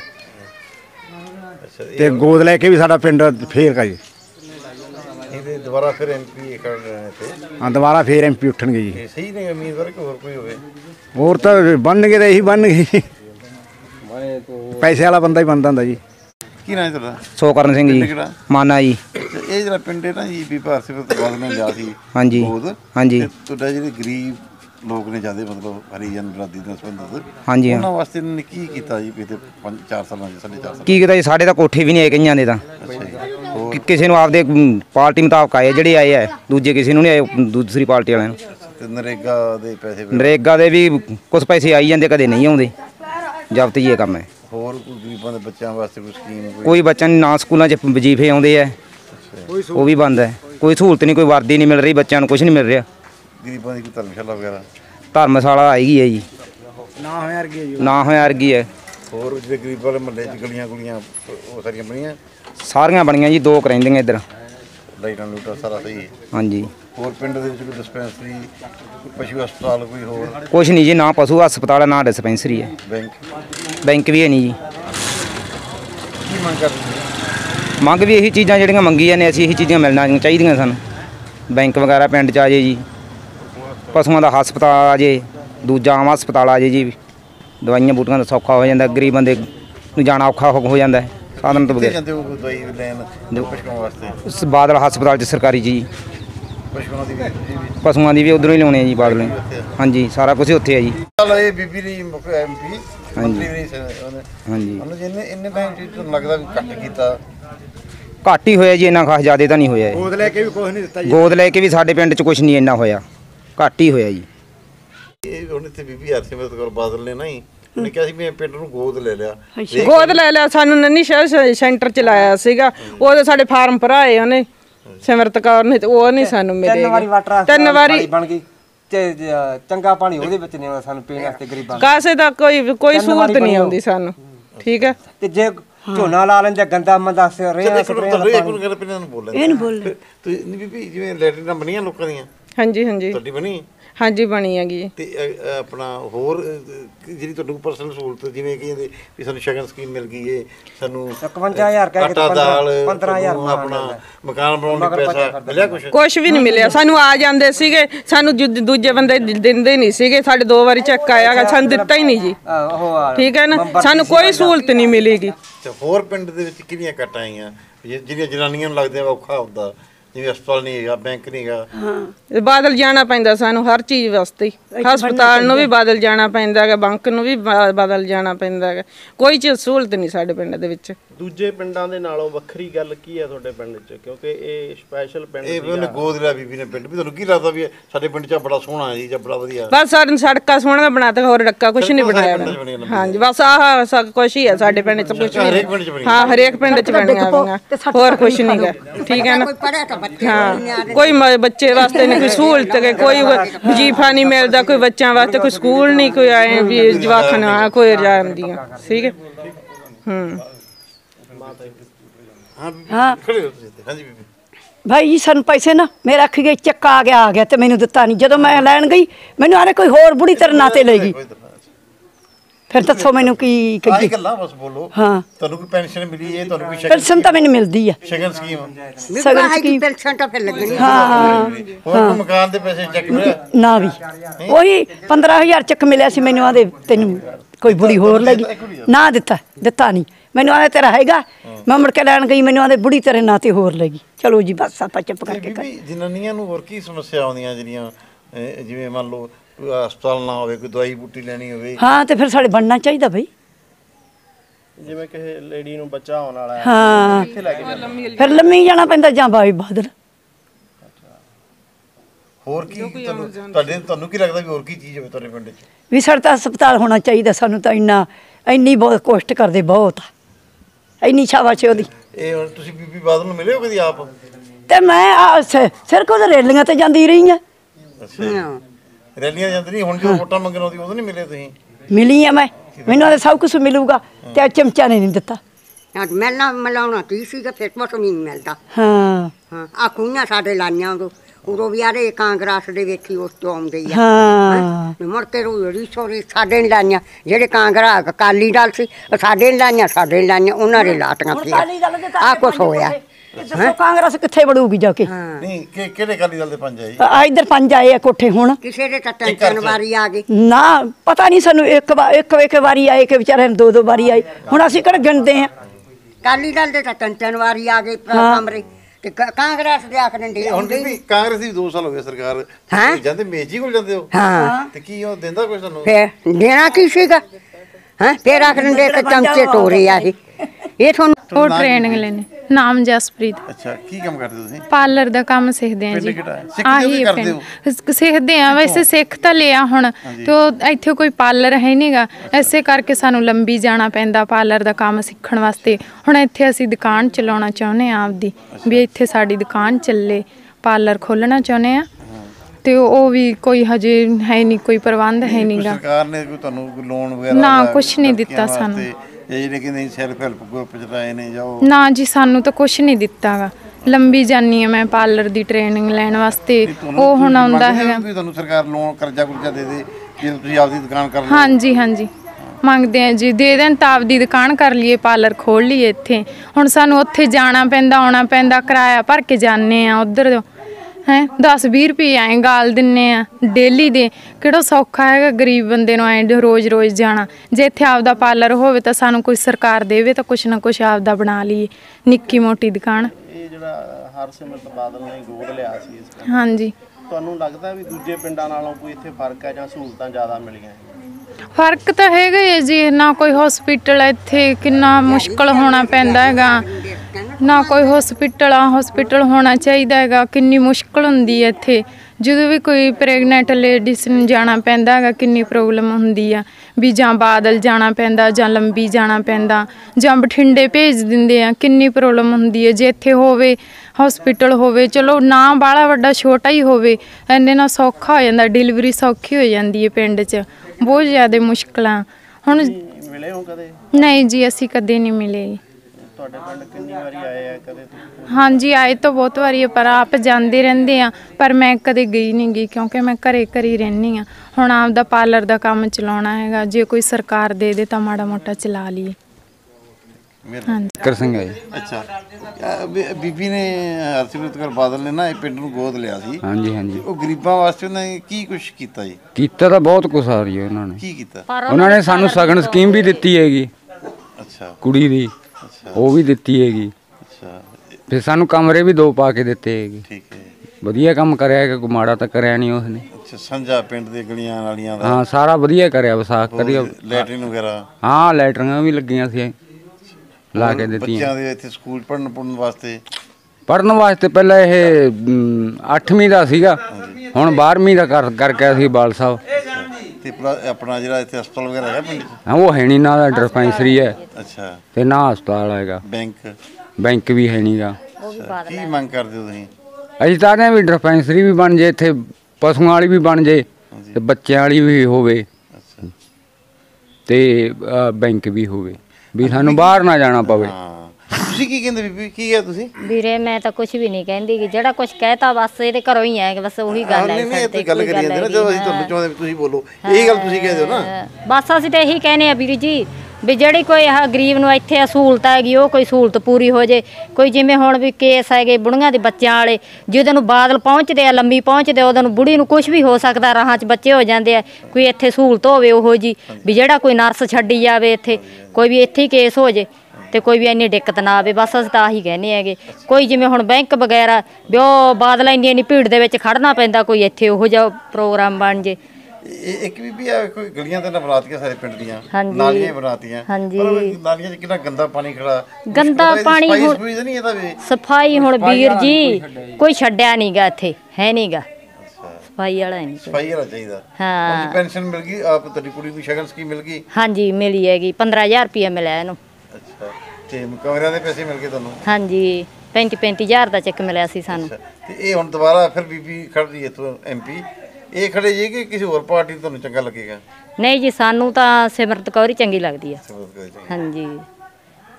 ਤੇ ਗੋਦ ਲੈ ਕੇ ਵੀ ਸਾਡਾ ਪਿੰਡ ਫੇਰ ਕਾ ਜੀ ਇਹਦੇ ਦੁਬਾਰਾ ਫਿਰ ਐਮਪੀ ਕਰ ਰਹੇ ਤੇ? ਹਾਂ ਦੁਬਾਰਾ ਫੇਰ ਐਮਪੀ ਉੱਠਣਗੇ ਜੀ। ਇਹ ਸਹੀ ਨਹੀਂ ਉਮੀਦਵਾਰ ਕਿ ਹੋਰ ਕੋਈ ਹੋਵੇ? ਹੋਰ ਤਾਂ ਬਣਨਗੇ ਤਾਂ ਇਹੀ ਬਣਨਗੇ ਪੈਸੇ ਵਾਲਾ ਬੰਦਾ ਹੀ ਬਣਦਾ ਹੁੰਦਾ ਜੀ। ਕੀ ਨਾਂ ਹੈ ਤੁਹਾਡਾ? ਸੋਕਰਨ ਸਿੰਘ ਜੀ? ਮਾਨਾ ਜੀ। ਤੇ ਇਹ ਜਿਹੜਾ ਪਿੰਡ ਹੈ ਨਾ ਜੀ ਵੀ ਭਾਰਤ ਸਿਵਲ ਤੋਂ ਬਾਅਦ ਨੇ ਲਿਆ ਸੀ ਹਾਂਜੀ। ਗੋਦ। ਹਾਂਜੀ। ਤੇ ਤੁਹਾਡਾ ਜਿਹੜੇ ਗਰੀਬ ਲੋਕ ਨੇ ਜ਼ਿਆਦਾ ਮਤਲਬ ਹਰੀਜਨ ਬਰਾਦਰੀ ਨਾਲ ਸੰਬੰਧਿਤ ਹਾਂਜੀ, ਹਾਂ। ਉਹਨਾਂ ਵਾਸਤੇ ਇਹਨਾਂ ਨੇ ਕੀ ਕੀਤਾ ਜੀ ਪਿਛਲੇ 5 4 ਸਾਲਾਂ ਚ 4.5 ਸਾਲਾਂ ਕੀ ਕੀਤਾ ਜੀ ਸਾਡੇ ਤਾਂ ਕੋਠੇ ਵੀ ਨਹੀਂ ਆਏ ਕਈਆਂ ਦੇ ਤਾਂ ਅੱਛਾ ਜੀ ਹੋਰ ਕਿ- ਕਿਸੇ ਨੂੰ ਆਪਦੇ ਮ, ਪਾਰਟੀ ਮੁਤਾਬਕ ਆਏ ਜਿਹੜੇ ਆਏ ਆ ਦੂਜੇ ਕਿਸੇ ਨੂੰ ਨਹੀਂ ਆਏ ਦੂਸਰੀ ਪਾਰਟੀ ਵਾਲਿਆਂ ਨੂੰ ਤੇ ਨਰੇਗਾ ਦੇ ਪੈਸੇ ਫਿਰ ਨਰੇਗਾ ਦੇ ਵੀ ਕੁਝ ਪੈਸੇ ਆਈ ਜਾਂਦੇ ਕਦੇ ਨਹੀਂ ਆਉਂਦੇ ਜਬਤ ਇਹ ਕੰਮ ਹੈ ਹੋਰ ਕੋਈ ਗਰੀਬਾਂ ਦੇ ਬੱਚਿਆਂ ਵਾਸਤੇ ਕੋਈ ਸਕੀਮ ਕੋਈ ਕੋਈ ਬੱਚਿਆਂ ਨੂੰ ਨਾ ਸਕੂਲਾਂ 'ਚ ਵਜੀਫੇ ਆਉਂਦੇ ਆ ਉਹ ਵੀ ਬੰਦ ਹੈ। ਕੋਈ ਸਹੂਲਤ ਨਹੀਂ ਕੋਈ ਵਰਦੀ ਨਹੀਂ ਮਿਲ ਰਹੀ ਬੱਚਿਆਂ ਨੂੰ ਕੁਝ ਨਹੀਂ ਮਿਲ ਰਿਹਾ। ਗਰੀਬਾਂ ਦੀ ਕੋਈ ਧਰਮਸ਼ਾਲਾ ਵਗੈਰਾ। ਧਰਮਸ਼ਾਲਾ ਆਏਗੀ ਹੈ ਜੀ। ਨਾ ਹੋਇਆ ਅਰਗੇ ਜੀ ਨਾ ਹੋਇਆ ਅਰਗੀ ਹੈ। ਹੋਰ ਜਿਹੜੇ ਗਰੀਬ ਵਾਲੇ ਮਹੱਲੇ ਚ ਗਲੀਆਂ ਗੁਲੀਆਂ ਉਹ ਸਾਰੀਆਂ ਬਣੀਆਂ? ਸਾਰੀਆਂ ਬਣੀਆਂ ਜੀ ਦੋ ਕਰਾਂਦੀਆਂ ਇੱਧਰ। ਲਾਈਟਾਂ ਲੂਟਾਂ ਸਾਰਾ ਸਹੀ ਹੈ। ਹਾਂਜੀ। ਹੋਰ ਪਿੰਡ ਦੇ ਵਿੱਚ ਕੋਈ ਡਿਸਪੈਂਸਰੀ ਕੋਈ ਪਸ਼ੂ ਹਸਪਤਾਲ ਕੋਈ ਹੋਰ? ਕੁਛ ਨਹੀਂ ਜੀ ਨਾ ਪਸ਼ੂ ਹਸਪਤਾਲ ਹੈ, ਨਾ ਡਿਸਪੈਂਸਰੀ ਹੈ। ਬੈਂਕ? ਬੈਂਕ ਵੀ ਹੈ ਨਹੀਂ ਜੀ। ਕੀ ਮੰਗ ਕਰਦੇ ਮੰਗ ਵੀ ਇਹੀ ਚੀਜ਼ਾਂ ਜਿਹੜੀਆਂ ਮੰਗੀਆਂ ਨੇ ਅਸੀਂ ਇਹੀ ਚੀਜ਼ਾਂ ਮਿਲਣਾ ਚਾਹੀਦੀਆਂ ਸਾਨੂੰ। ਬੈਂਕ ਵਗੈਰਾ ਪਿੰਡ 'ਚ ਆ ਜੇ ਜੀ। ਪਸ਼ੂਆਂ ਦਾ ਹਸਪਤਾਲ ਆ ਜੇ ਦੂਜਾ ਆਮ ਹਸਪਤਾਲ ਆ ਜੇ ਜੀ। ਦਵਾਈਆਂ ਬੂਟੀਆਂ ਦਾ ਸੌਖਾ ਹੋ ਜਾਂਦਾ ਗਰੀਬ ਬੰਦੇ ਨੂੰ ਜਾਣਾ ਔਖਾ ਹੋ ਜਾਂਦਾ ਸਾਧਨ ਤੋਂ ਬਗੈਰ ਜਾਂਦੇ ਹੋ ਕੋਈ ਦਵਾਈ ਲੈਣ? ਪਸ਼ੂਆਂ ਵਾਸਤੇ? ਉਸ ਬਾਦਲ ਹਸਪਤਾਲ 'ਚ ਸਰਕਾਰੀ ਜੀ। ਪਸ਼ੂਆਂ ਦੀ ਵੀ ਉਧਰੋਂ ਹੀ ਲਾਉਣੇ ਆ ਜੀ ਬਾਦਲ। ਨੇ ਹਾਂਜੀ ਸਾਰਾ ਕੁਝ ਉੱਥੇ ਹੈ ਜੀ। ਚੱਲ ਇਹ ਬੀਬੀ ਦੀ ਐਮਪੀ ਉਹਨੇ। ਹਾਂਜੀ। ਉਹਨੇ ਜਿੰਨੇ ਇੰਨੇ ਟਾਈਮ ਲੱਗਦਾ ਵੀ ਘੱਟ ਕੀਤਾ। ਘੱਟ ਹੀ ਹੋਇਆ ਜੀ ਇੰਨਾ ਖਾਸ ਜ਼ਿਆਦਾ ਤਾਂ ਨਹੀਂ ਹੋਇਆ ਇਹ। ਗੋਦ ਲੈ ਕੇ ਵੀ ਕੁਝ ਨਹੀਂ ਦਿੱਤਾ ਜੀ। ਗੋਦ ਲੈ ਕੇ ਵੀ ਸਾਡੇ ਪਿੰਡ 'ਚ ਕੁਝ ਨਹੀਂ ਇੰਨਾ ਹੋਇਆ। ਘੱਟ ਹੀ ਹੋਇਆ ਜੀ। ਇਹ ਹੁਣ ਇੱਥੇ ਬੀਬੀ ਹਰਸਿਮਰਤ ਕੌਰ ਬਾਦਲ ਨੇ ਨਹੀਂ ਉਹਨੇ ਕਿਹਾ ਸੀ ਮੈਂ ਪਿੰਡ ਨੂੰ ਗੋਦ ਲੈ ਲਿਆ। ਗੋਦ ਲੈ ਲਿਆ ਸਾਨੂੰ ਨੰਨੀ ਸ਼ਹਿਰ ਸੈਂਟਰ ਚ ਲਾਇਆ ਸੀਗਾ। ਉਹਦੇ ਸਾਡੇ ਫਾਰਮ ਭਰਾਏ ਉਹਨੇ ਸਿਮਰਤ ਕੌਰ ਨੇ ਤੇ ਉਹ ਨਹੀਂ ਸਾਨੂੰ ਮਿਲੇ ਤਿੰਨ ਵਾਰੀ ਵਾਟਰ ਤਿੰਨ ਵਾਰੀ ਬਣ ਗਈ। ਤੇ ਜ- ਚੰਗਾ ਪਾਣੀ ਉਹਦੇ ਵਿੱਚ ਨਹੀਂ ਆਉਂਦਾ ਸਾਨੂੰ ਪੀਣ ਵਾਸਤੇ ਗਰੀਬਾਂ ਨੂੰ। ਕਾਸੇ ਦਾ ਕੋਈ ਕੋਈ ਸਹੂਲਤ ਨਹੀਂ ਆਉਂਦੀ ਸਾਨੂੰ। ਠੀਕ ਹੈ। ਤੇ ਜੇ ਝੋਨਾ ਲਾ ਲੈਂਦੇ ਗੰਦਾ ਮੰਦਾ ਸੇ ਰਿਹਾ ਇੱਕ ਮਿੰਟ ਤੁਹਾਨੂੰ ਇੱਕ ਮਿੰਟ ਕਹਿੰਦੇ ਪਿੰਡਾਂ ਨੂੰ ਬੋਲਣ ਇਹਨੂੰ ਬੋਲ ਤੁਸੀਂ ਨਹੀਂ ਬੀਬੀ ਜਿਵੇਂ ਲੈਟਰੀਨਾਂ ਬਣੀਆਂ ਲੋਕਾਂ ਦੀਆਂ? ਹਾਂਜੀ ਹਾਂਜੀ। ਤੁਹਾਡੀ ਬਣੀ? ਹਾਂਜੀ ਬਣੀ ਹੈਗੀ। ਤੇ ਅ, ਅ, ਆਪਣਾ ਹੋਰ ਅ, ਜਿਹੜੀ ਤੁਹਾਨੂੰ ਪਰਸਨਲ ਸਹੂਲਤ ਜਿਵੇਂ ਕਿ ਇਹਦੇ ਵੀ ਸਾਨੂੰ ਸ਼ਗਨ ਸਕੀਮ ਮਿਲ ਗਈ ਏ ਸਾਨੂੰ 51000 ਕਹਿ ਕੇ ਆਟਾ ਦਾਲ 15000 ਤੁਹਾਨੂੰ ਆਪਣਾ ਮਕਾਨ ਬਣਾਉਣ ਲਈ ਪੈਸਾ ਮਿਲਿਆ ਕੁਛ? ਕੁਝ ਵੀ ਨਹੀਂ ਮਿਲਿਆ। ਸਾਨੂੰ ਆ ਜਾਂਦੇ ਸੀਗੇ ਸਾਨੂੰ ਜੁ- ਦੂਜੇ ਬੰਦੇ ਦਿੰਦੇ ਨਹੀਂ ਸੀਗੇ। ਸਾਡੇ ਦੋ ਵਾਰੀ ਚੈੱਕ ਆਇਆਗਾ ਸਾਨੂੰ ਦਿੱਤਾ ਹੀ ਨਹੀਂ ਜੀ। ਉਹ ਆ ਠੀਕ ਹੈ ਨਾ? ਸਾਨੂੰ ਕੋਈ ਸਹੂਲਤ ਨਹੀਂ ਮਿਲੇਗੀ ਤੇ ਹੋਰ ਪਿੰਡ ਦੇ ਵਿੱਚ ਕਿੰਨੀਆਂ ਕੱਟ ਆਈਆਂ? ਜਿ- ਜਿਹੜੀਆਂ ਜਨਾਨੀਆਂ ਨੂੰ ਲੱਗਦਾ ਔਖਾ ਹੁੰਦਾ। ਜਿਵੇਂ ਹਸਪਤਾਲ ਨਹੀਂ ਹੈਗਾ ਬੈਂਕ ਨਹੀਂ ਹੈਗਾ। ਬਾਦਲ ਜਾਣਾ ਪੈਂਦਾ ਸਾਨੂੰ ਹਰ ਚੀਜ਼ ਵਾਸਤੇ। ਹੀ। ਹਸਪਤਾਲ ਨੂੰ ਵੀ ਬਾਦਲ ਜਾਣਾ ਪੈਂਦਾ ਹੈਗਾ ਬੈਂਕ ਨੂੰ ਵੀ ਬਾ- ਬਾਦਲ ਜਾਣਾ ਪੈਂਦਾ ਹੈਗਾ। ਕੋਈ ਚੀਜ਼ ਸਹੂਲਤ ਨਹੀਂ ਸਾਡੇ ਪਿੰਡ ਦੇ ਵਿੱਚ। ਦੂਜੇ ਪਿੰਡਾਂ ਦੇ ਨਾਲੋਂ ਵੱਖਰੀ ਗੱਲ ਕੀ ਹੈ ਤੁਹਾਡੇ ਪਿੰਡ 'ਚ? ਕਿਉਂਕਿ ਇਹ ਸਪੈਸ਼ਲ ਪਿੰਡ ਇਹ ਵੀ ਉਹਨੇ ਗੋਦ ਲਿਆ ਬੀਬੀ ਨੇ ਪਿੰਡ। ਵੀ ਤੁਹਾਨੂੰ ਕੀ ਲੱਗਦਾ ਵੀ ਇਹ ਸਾਡੇ ਪਿੰਡ 'ਚ ਬੜਾ ਸੋਹਣਾ ਹੈ ਜੀ ਜਾਂ ਬੜਾ ਵਧੀਆ? ਬਸ ਸਾਡੇ ਸੜਕਾਂ ਸੋਹਣੀਆਂ ਬਣਾਤਾ ਹੋਰ ਡੱਕਾ ਕੁਝ ਨਹੀਂ ਬਣਾਇਆ। ਹਾਂਜੀ ਬਸ ਆਹ ਸਭ ਕੁਝ ਹੀ ਹੈ ਸਾਡੇ ਪਿੰਡ 'ਚ ਕੁਝ ਹਰੇਕ ਪਿੰਡ 'ਚ ਬਣੀਆਂ। ਹਾਂ ਹਰੇਕ ਪਿੰਡ 'ਚ ਬਣੀਆਂ ਹੋਈਆਂ। ਹੋਰ ਕੁਝ ਨਹੀਂ ਗਾ ਠੀਕ ਹੈ ਨਾ? ਹਾਂ ਕੋਈ ਮ- ਬੱਚੇ ਵਾਸਤੇ ਨਹੀਂ ਕੋਈ ਸਹੂਲਤ ਹੈ ਕੋਈ ਵਜੀਫਾ ਨਹੀਂ ਮਿਲਦਾ ਕੋਈ ਬੱਚਿਆਂ ਵਾਸਤੇ ਕੋਈ ਸਕੂਲ ਨਹੀਂ ਕੋਈ ਆਏ ਵੀ ਜਵਾਖਣ ਆ ਕੋਈ ਜਾਂਦੀਆਂ ਠੀਕ ਹੈ? ਹੂੰ। ਹਾਂ ਬੀਬੀ, ਹਾਂ। ਖੜੇ ਹੋ ਤੁਸੀਂ ਇੱਥੇ। ਹਾਂਜੀ ਬੀਬੀ। ਭਾਈ ਜੀ ਸਾਨੂੰ ਪੈਸੇ ਨਾ ਮੇਰਾ ਅੱਖ ਗਈ ਚੱਕਾ ਆ ਗਿਆ ਆ ਗਿਆ ਤੇ ਮੈਨੂੰ ਦਿੱਤਾ ਨਹੀਂ। ਜਦੋਂ ਮੈਂ ਲੈਣ ਗਈ ਮੈਨੂੰ ਆਰੇ ਕੋਈ ਹੋਰ ਬੁੜੀ ਤੇਰੇ ਨਾਂ ਤੇ ਲੈ ਗਈ। ਫਿਰ ਦੱਸੋ ਮੈਨੂੰ ਕੀ ਕਰੀਏ? ਗੱਲਾਂ ਬਸ ਬੋਲੋ। ਹਾਂ। ਤੁਹਾਨੂੰ ਕੋਈ ਪੈਨਸ਼ਨ ਮਿਲੀ ਹੈ? ਤੁਹਾਨੂੰ ਕੋਈ ਸ਼ਗਨ ਪੈਨਸ਼ਨ ਤਾਂ ਮੈਨੂੰ ਮਿਲਦੀ ਆ। ਸ਼ਗਨ ਸਕੀਮ? ਸਗਨ ਸਕੀਮ। ਪੈਨਸ਼ਨ ਤਾਂ ਫਿਰ ਲੱਗਣੀ ਹਾਂ। ਹੋਰ ਕੋਈ ਮਕਾਨ ਦੇ ਪੈਸੇ ਚੈੱਕ ਮਿਲਿਆ ਨਾ ਵੀ। ਉਹੀ 15000 ਚੱਕ ਮਿਲਿਆ ਸੀ ਮੈਨੂੰ ਆਦੇ ਤੈਨੂੰ ਕੋਈ ਬੁੜੀ ਹੋਰ ਲੱਗੀ ਨਾ ਦਿੱਤਾ ਦਿੱਤਾ ਨਹੀਂ। ਮੈਨੂੰ ਆਦੇ ਤੇਰਾ ਹੈਗਾ। ਮੈਂ ਮੁੜ ਕੇ ਲੈਣ ਗਈ ਮੈਨੂੰ ਆਦੇ ਬੁੜੀ ਤੇਰੇ ਨਾਂ ਤੇ ਹੋਰ ਲੱਗੀ ਚਲੋ ਜੀ ਬਸ ਆਪਾਂ ਚੁੱਪ ਕਰਕੇ ਕਰ। ਜਨਾਨੀਆਂ ਨੂੰ ਹੋਰ ਕੀ ਸਮੱਸਿਆ ਆਉਂਦੀਆਂ ਜਿਹੜੀਆਂ ਜਿਵੇਂ ਮੰਨ ਲਓ ਹਸਪਤਾਲ ਨਾ ਹੋਵੇ ਕੋਈ ਦਵਾਈ ਬੂਟੀ ਲੈਣੀ ਹੋਵੇ। ਹਾਂ ਤੇ ਫਿਰ ਸਾਡੇ ਬਣਨਾ ਚਾਹੀਦਾ ਬਈ। ਜਿਵੇਂ ਕਿਸੇ ਲੇਡੀ ਨੂੰ ਬੱਚਾ ਹੋਣ ਵਾਲਾ ਹੈ ਹਾਂ। ਕਿੱਥੇ ਲੈ ਕੇ ਜਾਂਦੇ ਫਿਰ ਲੰਮੀ ਜਾਣਾ ਪੈਂਦਾ ਜਾਂ ਬਾਈ ਬਾਦਲ। ਹੋਰ ਕੀ ਤੁਹਾਡੇ ਤੁਹਾਨੂੰ ਕੀ ਲੱਗਦਾ ਵੀ ਹੋਰ ਕੀ ਚੀਜ਼ ਹੋਵੇ ਤੁਹਾਡੇ ਪਿੰਡ 'ਚ? ਵੀ ਸਾਡੇ ਤਾਂ ਹਸਪਤਾਲ ਹੋਣਾ ਚਾਹੀਦਾ ਸਾਨੂੰ ਤਾਂ ਇੰਨਾ ਇੰਨੀ ਬਹੁਤ ਕੋਸ਼ਟ ਕਰਦੇ ਬਹੁਤ ਆ। ਇੰਨੀ ਸ਼ਾਬਾਸ਼ ਉਹਦੀ। ਇਹ ਹੁਣ ਤੁਸੀਂ ਬੀਬੀ ਬਾਦਲ ਨੂੰ ਮਿਲੇ ਹੋ ਕਦੀ ਆਪ? ਤੇ ਮੈਂ ਸਿਰ ਕੋ ਰੇਲੀਆਂ ਤੇ ਜਾਂਦੀ ਰਹੀ ਆ ਅੱਛਾ ਰੈਲੀਆਂ ਜਾਂਦੇ ਨਹੀਂ ਹੁਣ ਜਦੋਂ ਵੋਟਾਂ ਮੰਗਣ ਆਉਂਦੀ ਉਦੋਂ ਨਹੀਂ ਮਿਲੇ ਤੁਸੀਂ? ਮਿਲੀ ਆ ਮੈਂ। ਮੈਨੂੰ ਆਦੇ ਸਭ ਕੁਝ ਮਿਲੂਗਾ ਤੇ ਚਮਚਾ ਨੇ ਨਹੀਂ ਦਿੱਤਾ। ਹਾਂ ਮਿਲਣਾ ਮਿਲਾਉਣਾ ਕੀ ਸੀਗਾ ਫਿਰ ਕੁਛ ਨਹੀਂ ਮਿਲਦਾ। ਹਾਂ। ਹਾਂ ਆ ਕੁਈਆਂ ਸਾਡੇ ਲਾਈਆਂ ਉਦੋਂ। ਉਦੋਂ ਵੀ ਆਰੇ ਕਾਂਗਰਸ ਦੇ ਵਿੱਚ ਹੀ ਉਸ ਤੋਂ ਆਉਂਦੇ ਆ। ਹਾਂ। ਹੈਂ। ਮੁੜ ਕੇ ਰੋੜੀ ਸੋਰੀ ਸਾਡੇ ਨਹੀਂ ਲਾਈਆਂ। ਜਿਹੜੇ ਕਾਂਗਰਸ ਅਕਾਲੀ ਦਲ ਸੀ ਉਹ ਸਾਡੇ ਨਹੀਂ ਲਾਈਆਂ ਸਾਡੇ ਨਹੀਂ ਲਾਈਆਂ ਉਹਨਾਂ ਦੇ ਲਾਟੀਆਂ ਫਿਰ ਆ ਕੁਛ ਹੋਇਆ। ਦੱਸੋ ਕਾਂਗਰਸ ਕਿੱਥੇ ਵੜੂਗੀ ਜਾ ਕੇ? ਨਹੀਂ ਕਿ ਕਿਹੜੇ ਅਕਾਲੀ ਦਲ ਦੇ ਪੰਜ ਆਏ ਆ ਇੱਧਰ ਪੰਜ ਆਏ ਆ ਕੋਠੇ ਹੁਣ। ਕਿਸੇ ਦੇ ਤਾਂ ਤਿੰਨ ਤਿੰਨ ਵਾਰੀ ਆ ਗਏ। ਨਾ ਪਤਾ ਨਹੀਂ ਸਾਨੂੰ ਇੱਕ ਵਾਰ ਇੱਕ ਇੱਕ ਵਾਰੀ ਆਏ ਕਿ ਵਿਚਾਰੇ ਨੂੰ ਦੋ ਦੋ ਵਾਰੀ ਆਏ। ਹੁਣ ਅਸੀਂ ਕਿਹੜਾ ਗਿਣਦੇ ਆ? ਅਕਾਲੀ ਦਲ ਦੇ ਤਾਂ ਤਿੰਨ ਤਿੰਨ ਵਾਰੀ ਆ ਗਏ ਪ- ਹਾਂ। ਕਮਰੇ ਤੇ ਕ- ਕਾਂਗਰਸ ਦੇ ਆਖ ਦਿੰਦੇ ਹੁਣ ਬੀਬੀ ਕਾਂਗਰਸ ਦੀ 2 ਸਾਲ ਹੋ ਗਏ ਸਰਕਾਰ। ਹੈਂ? ਜਾਂਦੇ ਮੇਜੀ ਕੋਲ ਜਾਂਦੇ ਹੋ? ਹਾਂ। ਤੇ ਕੀ ਉਹ ਦਿੰਦਾ ਕੁਝ ਤੁਹਾਨੂੰ ਫੇਰ ਦੇਣਾ ਕੀ ਸੀਗਾ? ਹਾਂ? ਫੇਰ ਆਖ ਦਿੰਦੇ ਇੱਕ ਚਮਚੇ ਟੋਰੇ ਆ ਇਹ ਇਹ ਤੁਹਾਨੂੰ ਉਹ ਟ੍ਰੇਨਿੰਗ ਲੈਣੇ। ਨਾਮ ਜਸਪ੍ਰੀਤ। ਅੱਛਾ ਕੀ ਕੰਮ ਕਰਦੇ ਤੁਸੀਂ? ਪਾਰਲਰ ਦਾ ਕੰਮ ਸਿੱਖਦੇ ਆ ਪਿੰਡ ਜੀ ਕਿਹੜਾ ਹੈ? ਸਿੱਖਦੇ ਹੋ ਕਿ ਕਰਦੇ ਹੋ? ਪਿੰਡ। ਸਿੱਖਦੇ ਆ ਵੈਸੇ ਸਿੱਖ ਤਾਂ ਲਿਆ ਹੁਣ ਤੇ ਉਹ ਇੱਥੇ ਕੋਈ ਪਾਰਲਰ ਹੈ ਨਹੀਂਗਾ। ਐਸੇ ਕਰਕੇ ਸਾਨੂੰ ਲੰਬੀ ਜਾਣਾ ਪੈਂਦਾ ਪਾਰਲਰ ਦਾ ਕੰਮ ਸਿੱਖਣ ਵਾਸਤੇ। ਹੁਣ ਇੱਥੇ ਅਸੀਂ ਦੁਕਾਨ ਚਲਾਉਣਾ ਚਾਹੁੰਦੇ ਆ ਆਪਦੀ ਵੀ ਇੱਥੇ ਸਾਡੀ ਦੁਕਾਨ ਚੱਲੇ ਪਾਰਲਰ ਖੋਲਣਾ ਚਾਹੁੰਦੇ ਆ ਤੇ ਉਹ ਵੀ ਕੋਈ ਹਜੇ ਹੈ ਨਹੀਂ ਕੋਈ ਪ੍ਰਬੰਧ ਹੈ ਨਹੀਂਗਾ। ਸਰਕਾਰ ਨੇ ਕੋਈ ਤੁਹਾਨੂੰ ਕੋਈ ਲੋਨ ਵਗੈਰਾ ਨਾ, ਜਾਂ ਕੁਛ ਨਹੀਂ ਦਿੱਤਾ ਸਾਨੂੰ। ਵਾਸਤੇ? ਜਿਹੜੇ ਕਹਿੰਦੇ ਸੈਲਫ ਹੈਲਪ ਗਰੁੱਪ ਚਲਾਏ ਨੇ ਜਾਂ ਉਹ ਨਾ ਜੀ ਸਾਨੂੰ ਤਾਂ ਕੁਝ ਨਹੀਂ ਦਿੱਤਾਗਾ ਲੰਬੀ ਜਾਨੀ ਆ ਮੈਂ ਪਾਰਲਰ ਦੀ ਟ੍ਰੇਨਿੰਗ ਲੈਣ ਵਾਸਤੇ। ਤੁਹਾਨੂੰ ਉਹ ਹੁਣ ਆਉਂਦਾ ਮੰਗਦੇ ਹੋ ਹੈਗਾ ਤੁਹਾਨੂੰ ਸਰਕਾਰ ਲੋਨ ਕਰਜ਼ਾ ਕੁਰਜ਼ਾ ਦੇ ਦੇ ਜੇ ਤੁਸੀਂ ਆਪਦੀ ਦੁਕਾਨ ਕਰ ਲਓ। ਹਾਂਜੀ ਹਾਂਜੀ। ਮੰਗਦੇ ਆ ਜੀ। ਦੇ ਦੇਣ ਤਾਂ ਆਪਦੀ ਦੁਕਾਨ ਕਰ ਲਈਏ ਪਾਰਲਰ ਖੋਲ ਲਈਏ ਇੱਥੇ। ਹੁਣ ਸਾਨੂੰ ਉੱਥੇ ਜਾਣਾ ਪੈਂਦਾ ਆਉਣਾ ਪੈਂਦਾ ਕਿਰਾਇਆ ਭਰ ਕੇ ਜਾਂਦੇ ਆ ਉਧਰ। ਹੈ? 10 20 ਰੁਪਏ ਐਂ ਗਾਲ ਦਿੰਨੇ ਆ ਡੇਲੀ ਦੇ। ਕਿਹੜਾ ਸੌਖਾ ਹੈਗਾ ਗਰੀਬ ਬੰਦੇ ਨੂੰ ਐਂ ਰੋਜ਼-ਰੋਜ਼ ਜਾਣਾ। ਜੇ ਇੱਥੇ ਆਪਦਾ ਪਾਰਲਰ ਹੋਵੇ ਤਾਂ ਸਾਨੂੰ ਕੋਈ ਸਰਕਾਰ ਦੇਵੇ ਤਾਂ ਕੁਛ ਨਾ ਕੁਛ ਆਪਦਾ ਬਣਾ ਲਈਏ। ਨਿੱਕੀ ਮੋਟੀ ਦੁਕਾਨ। ਇਹ ਜਿਹੜਾ ਹਰਸਿਮਰਤ ਬਾਦਲ ਨੇ ਗੋਦ ਲਿਆ ਸੀ ਇਸ ਹਾਂਜੀ। ਤੁਹਾਨੂੰ ਲੱਗਦਾ ਵੀ ਦੂਜੇ ਪਿੰਡਾਂ ਨਾਲੋਂ ਕੋਈ ਇੱਥੇ ਫ਼ਰਕ ਹੈ ਜਾਂ ਸਹੂਲਤਾਂ ਜ਼ਿਆਦਾ ਮਿਲੀਆਂ? ਫ਼ਰਕ ਤਾਂ ਹੈਗਾ ਹੀ ਹੈ ਜੀ, ਨਾ ਕੋਈ ਹਸਪੀਟਲ ਇੱਥੇ, ਕਿੰਨਾ ਮੁਸ਼ਕਲ ਹੋਣਾ ਪੈਂਦਾ ਹੈਗਾ। ਨਾ ਕੋਈ ਹਸਪੀਟਲ ਆ ਹਸਪੀਟਲ ਹੋਣਾ ਚਾਹੀਦਾ ਹੈਗਾ, ਕਿੰਨੀ ਮੁਸ਼ਕਲ ਹੁੰਦੀ ਹੈ ਇੱਥੇ। ਜਦੋਂ ਵੀ ਕੋਈ ਪ੍ਰੈਗਨੈਂਟ ਲੇਡੀਜ਼ ਨੂੰ ਜਾਣਾ ਪੈਂਦਾ ਹੈਗਾ, ਕਿੰਨੀ ਪ੍ਰੋਬਲਮ ਹੁੰਦੀ ਆ। ਵੀ ਜਾਂ ਬਾਦਲ ਜਾਣਾ ਪੈਂਦਾ, ਜਾਂ ਲੰਬੀ ਜਾਣਾ ਪੈਂਦਾ, ਜਾਂ ਬਠਿੰਡੇ ਭੇਜ ਦਿੰਦੇ ਆ, ਕਿੰਨੀ ਪ੍ਰੋਬਲਮ ਹੁੰਦੀ ਹੈ। ਜੇ ਇੱਥੇ ਹੋਵੇ ਹਸਪੀਟਲ ਹੋਵੇ, ਚਲੋ ਨਾ ਬਾਹਲਾ ਵੱਡਾ ਛੋਟਾ ਹੀ ਹੋਵੇ ਐਨੇ ਨਾਲ ਸੌਖਾ ਹੋ ਜਾਂਦਾ ਡਿਲੀਵਰੀ ਸੌਖੀ ਹੋ ਜਾਂਦੀ ਹੈ ਪਿੰਡ 'ਚ। ਬਹੁਤ ਜ਼ਿਆਦਾ ਮੁਸ਼ਕਲਾਂ ਹੁਣ ਮਿਲੇ ਹੋ ਕਦੇ? ਨਹੀਂ ਜੀ ਅਸੀਂ ਕਦੇ ਨਹੀਂ ਮਿਲੇ। ਤੁਹਾਡੇ ਪਿੰਡ ਕਿੰਨੀ ਵਾਰੀ ਆਏ ਆ ਕਦੇ ਤੁਸੀਂ? ਹਾਂਜੀ ਆਏ ਤਾਂ ਬਹੁਤ ਵਾਰੀ ਹੈ, ਪਰ ਆਪ ਜਾਂਦੇ ਰਹਿੰਦੇ ਆ। ਪਰ ਮੈਂ ਕਦੇ ਗਈ ਨਹੀਂ ਗਈ ਕਿਉਂਕਿ ਮੈਂ ਘਰੇ ਘਰੀ ਰਹਿੰਦੀ ਆ। ਹੁਣ ਆਪਦਾ ਪਾਰਲਰ ਦਾ ਕੰਮ ਚਲਾਉਣਾ ਹੈਗਾ ਜੇ ਕੋਈ ਸਰਕਾਰ ਦੇ ਦੇ ਤਾਂ ਮਾੜਾ ਮੋਟਾ ਚਲਾ ਲਈਏ। ਕਰ ਸਿੰਘ ਹੈ ਜੀ। ਅੱਛਾ। ਅਹ ਬੀ- ਬੀਬੀ ਨੇ ਹਰਸਿਮਰਤ ਕੌਰ ਬਾਦਲ ਨੇ ਨਾ ਇਹ ਪਿੰਡ ਨੂੰ ਗੋਦ ਲਿਆ ਸੀ। ਹਾਂਜੀ ਹਾਂਜੀ। ਉਹ ਗਰੀਬਾਂ ਵਾਸਤੇ ਉਹਨਾਂ ਨੇ ਕੀ ਕੁਝ ਕੀਤਾ ਜੀ? ਕੀਤਾ ਤਾਂ ਬਹੁਤ ਕੁਛ ਆ ਰਹੀ ਹੈ ਉਹਨਾਂ ਨੇ। ਕੀ ਕੀਤਾ? ਉਹਨਾਂ ਨੇ ਸਾਨੂੰ ਸਗਨ ਸਕੀਮ ਵੀ ਦਿੱਤੀ ਹੈਗੀ। ਅੱਛਾ। ਕੁੜੀ ਦੀ। ਉਹ ਵੀ ਦਿੱਤੀ ਹੈਗੀ। ਅੱਛਾ। ਫਿਰ ਸਾਨੂੰ ਕਮਰੇ ਵੀ ਦੋ ਪਾ ਕੇ ਦਿੱਤੇ ਹੈਗੇ। ਠੀਕ ਹੈ। ਵਧੀਆ ਕੰਮ ਕਰਿਆ ਹੈਗਾ ਕੋਈ ਮਾੜਾ ਤਾਂ ਕਰਿਆ ਨਹੀਂ ਉਸਨੇ। ਅੱਛਾ ਸੰਜਾ ਪਿੰਡ ਦੇ ਗਲੀਆਂ ਨਾਲੀਆਂ ਦਾ। ਹਾਂ ਸਾਰਾ ਵਧੀਆ ਕਰਿਆ ਵਿਸਾਖ ਕਰੀਆ। ਲੈਟਰਿਨ ਵਗੈਰਾ। ਹਾਂ ਲੈਟਰੀਆਂ ਵੀ ਲੱਗੀਆਂ ਸੀ। ਲਾ ਕੇ ਬੱਚਿਆਂ ਦਿੱਤੀਆਂ ਦੇ ਇੱਥੇ ਸਕੂਲ ਪੜਨ ਪੜਨ ਵਾਸਤੇ। ਪੜਨ ਵਾਸਤੇ ਪਹਿਲਾਂ ਇਹ 8ਵੀਂ ਦਾ ਸੀਗਾ ਹੁਣ 12ਵੀਂ ਦਾ ਕਰ ਕਰਕੇ ਅਸੀਂ ਬਾਲ ਸਾਹਿਬ। ਤੇ ਪਲਾ- ਆਪਣਾ ਜਿਹੜਾ ਇੱਥੇ ਹਸਪਤਾਲ ਵਗੈਰਾ ਹੈਗਾ ਪਿੰਡ 'ਚ? ਹਾਂ ਉਹ ਹੈ ਨਹੀਂ ਨਾ ਦਾ ਡਿਸਪੈਂਸਰੀ ਹੈ। ਅੱਛਾ। ਤੇ ਨਾ ਹਸਪਤਾਲ ਹੈਗਾ। ਬੈਂਕ? ਬੈਂਕ ਵੀ ਹੈ ਨਹੀਂਗਾ ਅੱਛਾ, ਕੀ ਮੰਗ ਕਰਦੇ ਹੋ ਤੁਸੀਂ? ਅਸੀਂ ਚਾਹੁੰਦੇ ਹਾਂ ਵੀ ਡਿਸਪੈਂਸਰੀ ਵੀ ਬਣ ਜੇ ਇੱਥੇ ਪਸ਼ੂਆਂ ਵਾਲੀ ਵੀ ਬਣ ਜੇ ਤੇ ਬੱਚਿਆਂ ਵਾਲੀ ਵੀ ਹੋਵੇ। ਤੇ ਅ, ਬੈਂਕ ਵੀ ਹੋਵੇ। ਵੀ ਸਾਨੂੰ ਬਾਹਰ ਨਾ ਜਾਣਾ ਪਵੇ। ਹਾਂ। ਤੁਸੀਂ ਕੀ ਕਹਿੰਦੇ ਬੀਬੀ? ਕੀ ਹੈ ਤੁਸੀਂ? ਵੀਰੇ ਮੈਂ ਤਾਂ ਕੁਝ ਵੀ ਨਹੀਂ ਕਹਿੰਦੀ ਗੀ ਜਿਹੜਾ ਕੁਝ ਕਹਿਤਾ ਬਸ ਇਹਦੇ ਘਰੋਂ ਹੀ ਆਏ ਬਸ ਉਹੀ ਗੱਲ ਹੈ ਨਹੀਂ ਨਹੀਂ ਇਹ ਗੱਲ ਕਰੀ ਜਾਂਦੇ ਨਾ ਜਦੋਂ ਅਸੀਂ। ਤੁਹਾਨੂੰ ਚਾਹੁੰਦੇ ਤੁਸੀਂ ਬੋਲੋ ਇਹੀ ਗੱਲ ਤੁਸੀਂ ਕਹਿੰਦੇ ਹੋ ਨਾ। ਬਸ ਅਸੀਂ ਤਾਂ ਇਹੀ ਕਹਿੰਦੇ ਆ ਵੀਰ ਜੀ ਵੀ ਜਿਹੜੀ ਕੋਈ ਆਹ ਗਰੀਬ ਨੂੰ ਇੱਥੇ ਸਹੂਲਤ ਹੈਗੀ, ਉਹ ਕੋਈ ਸਹੂਲਤ ਪੂਰੀ ਹੋ ਜੇ। ਕੋਈ ਜਿਵੇਂ ਹੁਣ ਵੀ ਕੇਸ ਹੈਗੇ ਬੁੜੀਆਂ ਦੇ ਬੱਚਿਆਂ ਵਾਲੇ, ਜਿਹਦੇ ਨੂੰ ਬਾਦਲ ਪਹੁੰਚਦੇ ਆ, ਲੰਮੀ ਪਹੁੰਚਦੇ ਉਹਦੇ ਨੂੰ ਬੁੜੀ ਨੂੰ ਕੁਝ ਵੀ ਹੋ ਸਕਦਾ, ਰਾਹਾਂ 'ਚ ਬੱਚੇ ਹੋ ਜਾਂਦੇ ਆ, ਕੋਈ ਇੱਥੇ ਸਹੂਲਤ ਹੋਵੇ ਉਹੋ ਜੀ ਵੀ ਜਿਹੜਾ ਕੋਈ ਨਰਸ ਛੱਡੀ ਜਾਵੇ ਇੱਥੇ, ਕੋਈ ਵੀ ਇੱਥੇ ਹੀ ਕੇਸ ਹੋ ਜੇ ਤੇ ਕੋਈ ਵੀ ਇੰਨੀ ਦਿੱਕਤ ਨਾ ਆਵੇ, ਬਸ ਅਸੀਂ ਤਾਂ ਆਹੀ ਕਹਿੰਦੇ ਹੈਗੇ। ਕੋਈ ਜਿਵੇਂ ਹੁਣ ਬੈਂਕ ਵਗੈਰਾ, ਵੀ ਉਹ ਬਾਦਲ ਇੰਨੀ ਇੰਨੀ ਭੀੜ ਦੇ ਵਿੱਚ ਖੜਨਾ ਪੈਂਦਾ, ਕੋਈ ਇੱਥੇ ਉਹੋ ਜਿਹਾ ਪ੍ਰੋਗਰਾਮ ਬਣ ਜੇ। ਇਹ ਇੱਕ ਬੀਬੀ ਆ ਕੋਈ ਗਲੀਆਂ ਤੇ ਨਾ ਬਣਾਤੀਆਂ ਸਾਰੇ ਪਿੰਡ ਦੀਆਂ। ਹਾਂਜੀ। ਨਾਲੀਆਂ ਬਣਾਤੀਆਂ। ਹਾਂਜੀ। ਪਰ ਨਾਲੀਆਂ 'ਚ ਕਿੰਨਾ ਗੰਦਾ ਪਾਣੀ ਖੜਾ। ਗੰਦਾ ਪਾਣੀ ਹੁਣ ਹੁਣ- ਨਹੀਂ ਇਹਦਾ ਵੀ। ਸਫ਼ਾਈ ਹੁਣ ਵੀਰ ਜੀ ਕੋਈ ਛੱਡਿਆ ਨਹੀਂਗਾ ਇੱਥੇ ਹੈ ਨਹੀਂਗਾ ਸਫ਼ਾਈ ਵਾਲਾ ਨਹੀਂ ਸਫ਼ਾਈ ਵਾਲਾ ਚਾਹੀਦਾ। ਹਾਂ। ਪੈਨਸ਼ਨ ਮਿਲ ਗਈ ਆਪ ਤੁਹਾਡੀ ਕੁੜੀ ਨੂੰ ਸ਼ਗਨ ਸਕੀਮ ਮਿਲ ਗਈ? ਹਾਂਜੀ ਮਿਲੀ ਹੈਗੀ 15000 ਰੁਪਏ ਮਿਲਿਆ ਇਹਨੂੰ। ਅੱਛਾ। ਤੇ ਕਮਰਿਆਂ ਦੇ ਪੈਸੇ ਮਿਲ ਗਏ ਤੁਹਾਨੂੰ? ਹਾਂਜੀ 35 35000 ਦਾ ਚੈੱਕ ਮਿਲਿਆ ਸੀ ਸਾਨੂੰ। ਤੇ ਇਹ ਹੁਣ ਦੁਬਾਰਾ ਫਿਰ ਬੀਬੀ ਖੜ ਰਹੀ ਹੈ ਐਮਪੀ ਇਹ ਖੜੇ ਜੇ ਕਿ ਕਿਸੇ ਹੋਰ ਪਾਰਟੀ ਨੂੰ ਤੁਹਾਨੂੰ ਚੰਗਾ ਲੱਗੇਗਾ? ਨਹੀਂ ਜੀ ਸਾਨੂੰ ਤਾਂ ਸਿਮਰਤ ਕੌਰ ਹੀ ਚੰਗੀ ਲੱਗਦੀ ਆ। ਹਾਂਜੀ।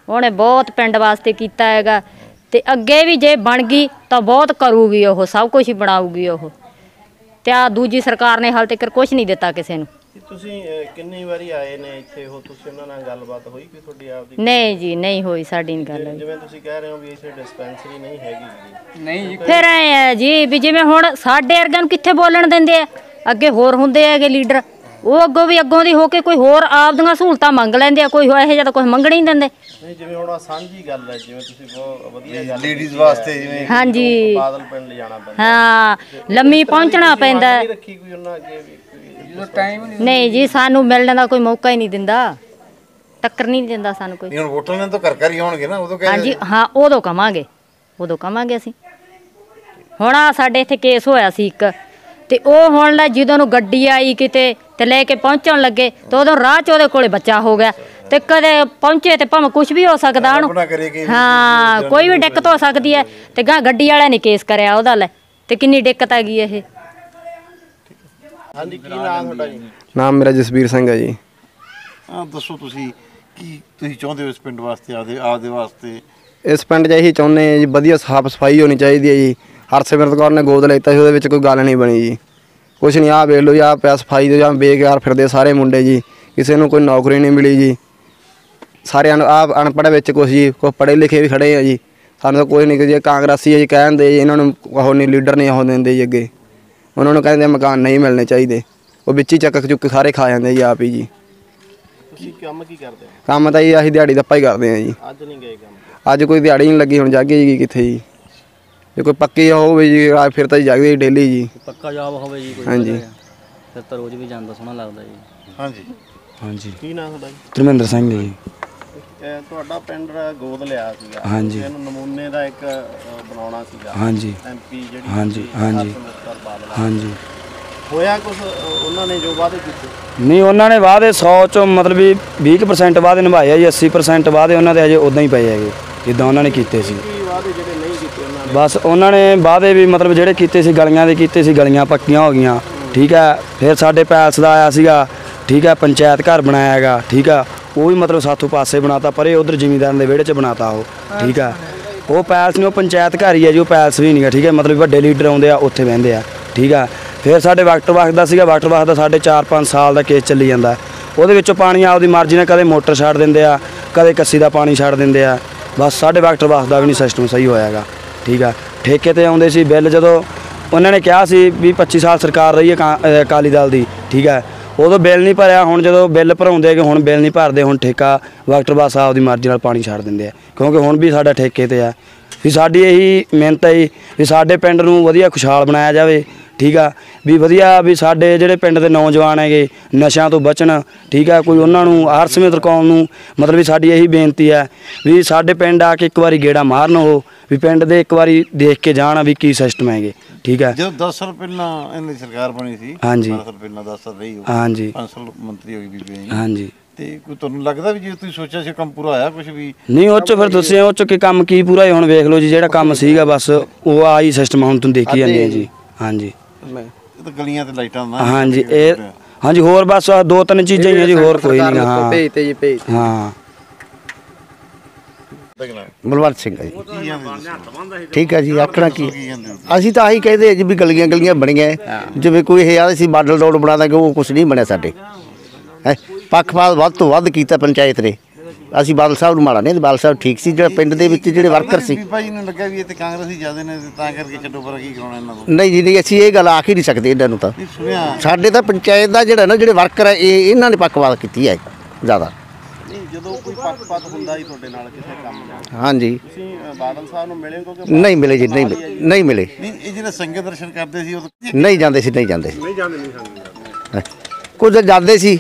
ਉਹਨੇ ਬਹੁਤ ਪਿੰਡ ਵਾਸਤੇ ਕੀਤਾ ਹੈਗਾ। ਤੇ ਅੱਗੇ ਵੀ ਜੇ ਬਣ ਗਈ ਤਾਂ ਬਹੁਤ ਕਰੂਗੀ ਉਹ ਸਭ ਕੁਝ ਬਣਾਊਗੀ ਉਹ। ਤੇ ਆ ਦੂਜੀ ਸਰਕਾਰ ਨੇ ਹਾਲ ਤੱਕ ਕੁਝ ਨਹੀਂ ਦਿੱਤਾ ਕਿਸੇ ਨੂੰ। ਕਿ ਤੁਸੀਂ ਅਹ, ਕਿੰਨੀ ਵਾਰੀ ਆਏ ਨੇ ਇੱਥੇ? ਉਹ ਤੁਸੀਂ ਉਹਨਾਂ ਨਾਲ ਗੱਲਬਾਤ ਹੋਈ ਕਿ ਤੁਹਾਡੀ ਆਪਦੀ ਨਹੀਂ ਜੀ ਨਹੀਂ ਹੋਈ ਸਾਡੀ ਨੀ ਗੱਲ। ਜਿਵੇਂ ਤੁਸੀਂ ਕਹਿ ਰਹੇ ਹੋ ਵੀ ਇੱਥੇ ਡਿਸਪੈਂਸਰੀ ਨਹੀਂ ਹੈਗੀ ਜੀ। ਨਹੀਂ ਜੀ। ਫਿਰ ਐ ਆ ਜੀ ਵੀ ਜਿਵੇਂ ਹੁਣ ਸਾਡੇ ਵਰਗਿਆਂ ਨੂੰ ਕਿੱਥੇ ਬੋਲਣ ਦਿੰਦੇ ਆ? ਅੱਗੇ ਹੋਰ ਹੁੰਦੇ ਹੈਗੇ ਲੀਡਰ। ਉਹ ਅੱਗੋਂ ਵੀ ਅੱਗੋਂ ਦੀ ਹੋ ਕੇ ਕੋਈ ਹੋਰ ਆਪਦੀਆਂ ਸਹੂਲਤਾਂ ਮੰਗ ਲੈਂਦੇ ਆ ਕੋਈ ਇਹੋ ਜਿਹਾ ਤਾਂ ਕੁਝ ਮੰਗਣ ਹੀ ਨਹੀਂ ਦਿੰਦੇ। ਨਹੀਂ ਜਿਵੇਂ ਹੁਣ ਆਹ ਸਾਂਝੀ ਗੱਲ ਹੈ ਜਿਵੇਂ ਤੁਸੀਂ ਬਹੁਤ ਵਧੀਆ ਗੱਲ ਲੇਡੀਜ਼ ਵਾਸਤੇ ਜਿਵੇਂ ਹਾਂਜੀ। ਬਾਦਲ ਪਿੰਡ ਲਿਜਾਣਾ ਪੈਂਦਾ। ਹਾਂ ਲੰਮੀ ਪਹੁੰਚਣਾ ਪੈਂਦਾ। ਹੈ। ਨਹੀਂ ਰੱਖੀ ਕੋਈ ਉਹਨਾਂ ਅੱਗੇ ਵੀ ਕੋਈ ਨਹੀਂ ਜੀ ਸਾਨੂੰ ਮਿਲਣ ਦਾ ਕੋਈ ਮੌਕਾ ਹੀ ਨਹੀਂ ਦਿੰਦਾ। ਟੱਕਰ ਨਹੀਂ ਦਿੰਦਾ ਸਾਨੂੰ ਕੋਈ। ਨਹੀਂ ਹੁਣ ਵੋਟਾਂ ਨੇ ਤਾਂ ਘਰ ਘਰ ਹੀ ਆਉਣਗੇ ਨਾ ਉਦੋਂ ਕਹਿੰਦੇ ਹਾਂਜੀ ਹਾਂ ਉਦੋਂ ਕਵਾਂਗੇ। ਉਦੋਂ ਕਵਾਂਗੇ ਅਸੀਂ। ਹੁਣ ਆ ਸਾਡੇ ਇੱਥੇ ਕੇਸ ਹੋਇਆ ਸੀ ਇੱਕ। ਤੇ ਉਹ ਹੁਣ ਲੈ ਜਦੋਂ ਨੂੰ ਗੱਡੀ ਆਈ ਕਿਤੇ ਤੇ ਲੈ ਕੇ ਪਹੁੰਚਣ ਲੱਗੇ ਤੇ ਉਦੋਂ ਰਾਹ 'ਚ ਉਹਦੇ ਕੋਲੇ ਬੱਚਾ ਹੋ ਗਿਆ। ਤੇ ਕਦੇ ਪਹੁੰਚੇ ਤੇ ਭਾਵੇਂ ਕੁਝ ਵੀ ਹੋ ਸਕਦਾ ਉਹਨੂੰ। ਹਾਂ ਕੋਈ ਵੀ ਦਿੱਕਤ ਹੋ ਸਕਦੀ ਹੈ। ਤੇ ਗਾਂ ਗੱਡੀ ਵਾਲਿਆਂ ਨੇ ਕੇਸ ਕਰਿਆ ਉਹਦਾ ਲੈ। ਤੇ ਕਿੰਨੀ ਦਿੱਕਤ ਆ ਗਈ ਇਹ। ਹਾਂਜੀ ਕੀ ਨਾਮ ਤੁਹਾਡਾ ਜੀ? ਨਾਮ ਮੇਰਾ ਜਸਵੀਰ ਸਿੰਘ ਹੈ ਜੀ। ਹਾਂ ਦੱਸੋ ਤੁਸੀਂ ਕੀ ਤੁਸੀਂ ਚਾਹੁੰਦੇ ਹੋ ਇਸ ਪਿੰਡ ਵਾਸਤੇ ਆਪਦੇ ਆਪਦੇ ਵਾਸਤੇ? ਇਸ ਪਿੰਡ 'ਚ ਇਹੀ ਚਾਹੁੰਦੇ ਹਾਂ ਜੀ ਵਧੀਆ ਸਾਫ਼ ਸਫ਼ਾਈ ਹੋਣੀ ਚਾਹੀਦੀ ਹੈ ਜੀ। ਹਰਸਿਮਰਤ ਕੌਰ ਨੇ ਗੋਦ ਲੈਤਾ ਸੀ ਉਹਦੇ ਵਿੱਚ ਕੋਈ ਗੱਲ ਨਹੀਂ ਬਣੀ ਜੀ। ਕੁਛ ਨਹੀਂ ਆਹ ਵੇਖ ਲਓ ਜੀ ਆਹ ਪਿਆ ਸਫ਼ਾਈ ਦੇ ਜਾਂ ਬੇਕਾਰ ਫਿਰਦੇ ਸਾਰੇ ਮੁੰਡੇ ਜੀ। ਕਿਸੇ ਨੂੰ ਕੋਈ ਨੌਕਰੀ ਨਹੀਂ ਮਿਲੀ ਜੀ। ਸਾਰੇ ਅਣ ਆਹ ਅਨਪੜ੍ਹ ਵਿੱਚ ਕੁਛ ਜੀ ਕੋਈ ਪੜ੍ਹੇ ਲਿਖੇ ਵੀ ਖੜੇ ਆ ਜੀ। ਸਾਨੂੰ ਤਾਂ ਕੋਈ ਨਹੀਂ ਕਿ ਜੀ ਕਾਂਗਰਸੀ ਹੈ ਜੀ ਕਹਿੰਦੇ ਜੀ ਇਹਨਾਂ ਨੂੰ ਉਹ ਨਹੀਂ ਲੀਡਰ ਨਹੀਂ ਉਹ ਦਿੰਦੇ ਜੀ ਅੱਗੇ। ਉਹਨਾਂ ਨੂੰ ਕਹਿੰਦੇ ਮਕਾਨ ਨਹੀਂ ਮਿਲਣੇ ਚਾਹੀਦੇ। ਉਹ ਵਿੱਚ ਹੀ ਚੱਕ ਚੁੱਕ ਸਾਰੇ ਖਾ ਜਾਂਦੇ ਜੀ ਆਪ ਹੀ ਜੀ। ਤੁਸੀਂ ਕੰਮ ਕੀ ਕਰਦੇ ਹੋ? ਕੰਮ ਤਾਂ ਜੀ ਅਸੀਂ ਦਿਹਾੜੀ ਦੱਪਾ ਹੀ ਕਰਦੇ ਆ ਜੀ। ਅੱਜ ਨਹੀਂ ਗਏ ਕੰਮ? ਤੇ ਅੱਜ ਕੋਈ ਦਿਹਾੜੀ ਨਹੀਂ ਲੱਗੀ ਹੁਣ ਜਾਗੇ ਜੀ ਕਿੱਥੇ ਜੀ। ਜੇ ਕੋਈ ਪੱਕੀ ਹੋਵੇ ਜੀ ਆ ਫਿਰ ਤਾਂ ਜੀ ਜਾਗਦੇ ਡੇਲੀ ਜੀ। ਪੱਕਾ ਜੌਬ ਹੋਵੇ ਜੀ ਕੋਈ ਹਾਂਜੀ। ਵਧੀਆ। ਫਿਰ ਤਾਂ ਰੋਜ਼ ਵੀ ਜਾਂਦਾ ਸੋਹਣਾ ਲੱਗਦਾ ਜੀ। ਹਾਂਜੀ। ਹਾਂਜੀ। ਕੀ ਨਾਮ ਤੁਹਾਡਾ ਜੀ? ਧਰਮਿੰਦਰ ਸਿੰਘ ਜੀ। ਤੁਹਾਡਾ ਪਿੰਡ ਗੋਦ ਲਿਆ ਸੀਗਾ। ਹਾਂਜੀ। ਇਹਨੂੰ ਨਮੂਨੇ ਦਾ ਇੱਕ ਬਣਾਉਣਾ ਸੀਗਾ। ਹਾਂਜੀ। ਐਮਪੀ ਜਿਹੜੀ ਹਾਂਜੀ, ਹਾਂਜੀ। ਹਾਂਜੀ। ਹੋਇਆ ਕੁਝ ਉਹਨਾਂ ਨੇ ਜੋ ਵਾਅਦੇ ਕੀਤੇ? ਨਹੀਂ ਉਹਨਾਂ ਨੇ ਵਾਅਦੇ 100 ਚੋਂ ਮਤਲਬ ਵੀ 20% ਵਾਅਦੇ ਨਿਭਾਏ ਆ ਜੀ 80% ਵਾਅਦੇ ਉਹਨਾਂ ਦੇ ਅਜੇ ਉਦਾਂ ਹੀ ਪਏ ਹੈਗੇ ਜਿੱਦਾਂ ਉਹਨਾਂ ਨੇ ਕੀਤੇ ਸੀ। ਕੀ ਵਾਅਦੇ ਜਿਹੜੇ ਨਹੀਂ ਕੀਤੇ ਉਹਨਾਂ ਨੇ? ਬਸ ਉਹਨਾਂ ਨੇ ਵਾਅਦੇ ਵੀ ਮਤਲਬ ਜਿਹੜੇ ਕੀਤੇ ਸੀ ਗਲੀਆਂ ਦੇ ਕੀਤੇ ਸੀ ਗਲੀਆਂ ਪੱਕੀਆਂ ਹੋ ਗਈਆਂ। ਠੀਕ ਹੈ ਫਿਰ ਸਾਡੇ ਪੈਲਸ ਦਾ ਆਇਆ ਸੀਗਾ। ਠੀਕ ਹੈ ਪੰਚਾਇਤ ਘਰ ਬਣਾਇਆ ਹੈਗਾ। ਠੀਕ ਹੈ ਉਹ ਵੀ ਮਤਲਬ ਸਾਥੋਂ ਪਾਸੇ ਬਣਾਤਾ, ਪਰੇ ਉਧਰ ਜ਼ਿਮੀਂਦਾਰਾਂ ਦੇ ਵਿਹੜੇ 'ਚ ਬਣਾਤਾ ਉਹ, ਠੀਕ ਆ। ਉਹ ਪੈਲਸ ਨਹੀਂ, ਉਹ ਪੰਚਾਇਤ ਘਰ ਹੀ ਹੈ ਜੀ, ਉਹ ਪੈਲਸ ਵੀ ਨਹੀਂ ਹੈ ਠੀਕ ਹੈ ਮਤਲਬ ਵੱਡੇ ਲੀਡਰ ਆਉਂਦੇ ਆ, ਉੱਥੇ ਬਹਿੰਦੇ ਆ, ਠੀਕ ਆ। ਫਿਰ ਸਾਡੇ ਵਾਟਰ ਵਾਕ ਦਾ ਸੀਗਾ ਵਾਟਰ ਵਾਕ ਦਾ ਸਾਡੇ 4-5 ਸਾਲ ਦਾ ਕੇਸ ਚੱਲੀ ਜਾਂਦਾ। ਉਹਦੇ ਵਿੱਚੋਂ ਪਾਣੀ ਆਪਦੀ ਮਰਜ਼ੀ ਨਾਲ ਕਦੇ ਮੋਟਰ ਛੱਡ ਦਿੰਦੇ ਆ, ਕਦੇ ਕੱਸੀ ਦਾ ਪਾਣੀ ਛੱਡ ਦਿੰਦੇ ਆ। ਬਸ ਸਾਡੇ ਵਾਟਰ ਵਾਕ ਦਾ ਵੀ ਨਹੀਂ ਸਿਸਟਮ ਸਹੀ ਹੋਇਆਗਾ ਠੀਕ ਆ। ਠੇਕੇ ਤੇ ਆਉਂਦੇ ਸੀ, ਬਿੱਲ ਜਦੋਂ ਉਹਨਾਂ ਨੇ ਕਿਹਾ ਸੀ ਵੀ 25 ਸਾਲ ਸਰਕਾਰ ਰਹੀ ਹੈ ਕਾਂ- ਅਕਾਲੀ ਦਲ ਦੀ, ਠੀਕ ਹੈ ਉਦੋਂ ਬਿੱਲ ਨਹੀਂ ਭਰਿਆ, ਹੁਣ ਜਦੋਂ ਬਿੱਲ ਭਰਾਉਂਦੇ ਕਿ ਹੁਣ ਬਿੱਲ ਨਹੀਂ ਭਰਦੇ, ਹੁਣ ਠੇਕਾ ਵਾਟਰ ਸਾਹਿਬ ਦੀ ਮਰਜ਼ੀ ਨਾਲ ਪਾਣੀ ਛੱਡ ਦਿੰਦੇ ਆ। ਕਿਉਂਕਿ ਹੁਣ ਵੀ ਸਾਡਾ ਠੇਕੇ ਤੇ ਆ। ਵੀ ਸਾਡੀ ਇਹੀ ਮਿਹਨਤ ਹੈ ਜੀ, ਵੀ ਸਾਡੇ ਪਿੰਡ ਨੂੰ ਵਧੀਆ ਖੁਸ਼ਹਾਲ ਬਣਾਇਆ ਜਾਵੇ, ਠੀਕ ਆ? ਵੀ ਵਧੀਆ ਵੀ ਸਾਡੇ ਜਿਹੜੇ ਪਿੰਡ ਦੇ ਨੌਜਵਾਨ ਹੈਗੇ, ਨਸ਼ਿਆਂ ਤੋਂ ਬਚਣ, ਠੀਕ ਆ? ਕੋਈ ਉਹਨਾਂ ਨੂੰ ਹਰ ਸਮੇਂ ਕੌਮ ਨੂੰ, ਮਤਲਬ ਵੀ ਸਾਡੀ ਇਹੀ ਬੇਨਤੀ ਹੈ ਵੀ ਸਾਡੇ ਪਿੰਡ ਆ ਕੇ ਇੱਕ ਵਾਰੀ ਗੇੜਾ ਮਾਰਨ ਉਹ ਵੀ ਪਿੰਡ ਦੇ ਇੱਕ ਵਾਰੀ ਦੇਖ ਕੇ ਜਾਣ ਵੀ ਕੀ ਸਿਸਟਮ ਹੈਗੇ ਠੀਕ ਹੈ? ਜਦੋਂ 10 ਸਾਲ ਪਹਿਲਾਂ ਇਹਨਾਂ ਦੀ ਸਰਕਾਰ ਬਣੀ ਸੀ ਹਾਂਜੀ। 12 ਸਾਲ ਪਹਿਲਾਂ 10 ਸਾਲ ਰਹੀ ਹੋ ਹਾਂਜੀ। 5 ਸਾਲ ਮੰਤਰੀ ਹੋ ਗਈ ਬੀਬੀ ਹਾਂਜੀ। ਤੇ ਕੋਈ ਤੁਹਾਨੂੰ ਲੱਗਦਾ ਵੀ ਜੇ ਤੁਸੀਂ ਸੋਚਿਆ ਸੀ ਕੰਮ ਪੂਰਾ ਹੋਇਆ ਕੁਝ ਵੀ? ਨਹੀਂ ਉਹ ਚ ਫਿਰ ਤੁਸੀਂ ਉਹ ਚ ਕੀ ਕੰਮ ਕੀ ਪੂਰਾ ਹੀ ਹੁਣ ਵੇਖ ਲਓ ਜੀ ਜਿਹੜਾ ਕੰਮ ਸੀਗਾ ਬਸ ਉਹ ਆਹੀ ਸਿਸਟਮ ਹੁਣ ਤੁਸੀਂ ਦੇਖੀ ਜਾਂਦੇ ਆ ਜੀ। ਹਾਂਜੀ। ਇਹ ਤਾਂ ਗਲੀਆਂ ਤੇ ਲਾਈਟਾਂ ਨਾ ਹਾਂਜੀ ਇਹ ਹਾਂਜੀ ਹੋਰ ਬਸ ਦੋ ਤਿੰਨ ਚੀਜ਼ਾਂ ਹੀ ਆ ਜੀ ਹੋਰ ਕੋਈ ਨਹੀਂ ਹਾਂ। ਭੇਜ ਤੇ ਜੀ ਭੇਜ ਹਾਂ। ਬਲਵੰਤ ਸਿੰਘ ਹੈ ਜੀ। ਕੀ ਜਾਂਦੇ ਠੀਕ ਹੈ ਜੀ ਆਖਣਾ ਕੀ? ਕੀ ਜਾਂਦੇ ਅਸੀਂ ਤਾਂ ਆਹੀ ਕਹਿੰਦੇ ਆ ਜੀ ਵੀ ਗਲੀਆਂ ਗਲੀਆਂ ਬਣੀਆਂ ਜਿਵੇਂ ਕੋਈ ਇਹ ਆਦੇ ਸੀ ਮਾਡਲ ਰੋਡ ਬਣਾ ਦਾਂਗੇ ਉਹ ਕੁਝ ਨਹੀਂ ਬਣਿਆ ਸਾਡੇ। ਹੈ? ਪੱਖਪਾਤ ਵੱਧ ਤੋਂ ਵੱਧ ਕੀਤਾ ਪੰਚਾਇਤ ਨੇ। ਅਸੀਂ ਬਾਦਲ ਸਾਹਿਬ ਨੂੰ ਮਾੜਾ ਨਹੀਂ ਬਾਦਲ ਸਾਹਿਬ ਠੀਕ ਸੀ ਜਿਹੜਾ ਪਿੰਡ ਦੇ ਵਿੱਚ ਜਿਹੜੇ ਵਰਕਰ ਸੀ। ਬੀਬਾ ਜੀ ਨੂੰ ਲੱਗਿਆ ਵੀ ਇਹ ਤੇ ਕਾਂਗਰਸੀ ਜ਼ਿਆਦੇ ਨੇ ਤੇ ਤਾਂ ਕਰਕੇ ਛੱਡੋ ਪਰ ਕੀ ਕਰਾਉਣਾ ਇਹਨਾਂ ਤੋਂ ਨਹੀਂ ਜੀ ਨਹੀਂ ਅਸੀਂ ਇਹ ਗੱਲ ਆਖ ਹੀ ਨਹੀਂ ਸਕਦੇ ਇਹਨਾਂ ਨੂੰ ਤਾਂ। ਸੁਣਿਆ। ਸਾਡੇ ਤਾਂ ਪੰਚਾਇਤ ਦਾ ਜਿਹੜਾ ਨਾ ਜਿਹੜੇ ਵਰਕਰ ਹੈ ਇਹ ਇਹਨਾਂ ਨੇ ਪੱਖਪਾਤ ਕੀਤੀ ਹੈ ਜ਼ਿਆਦਾ। ਜਦੋਂ ਕੋਈ ਪੱਖਪਾਤ ਹੁੰਦਾ ਹੀ ਤੁਹਾਡੇ ਨਾਲ ਕਿਸੇ ਕੰਮ ਨਾਲ ਹਾਂਜੀ। ਤੁਸੀਂ ਅ, ਬਾਦਲ ਸਾਹਿਬ ਨੂੰ ਮਿਲੇ ਕਿਉਂਕਿ ਨਹੀਂ ਮਿਲੇ ਜੀ ਨਹੀਂ ਮਿਲੇ। ਨਹੀਂ ਮਿਲੇ। ਨਹੀਂ ਇਹ ਜਿਹੜੇ ਸੰਗਤ ਦਰਸ਼ਨ ਕਰਦੇ ਸੀ ਉਹ ਨਹੀਂ ਜਾਂਦੇ ਸੀ ਨਹੀਂ ਜਾਂਦੇ। ਨਹੀਂ ਜਾਂਦੇ ਨਹੀਂ ਹੈਂ। ਕੁਝ ਜਾਂਦੇ ਸੀ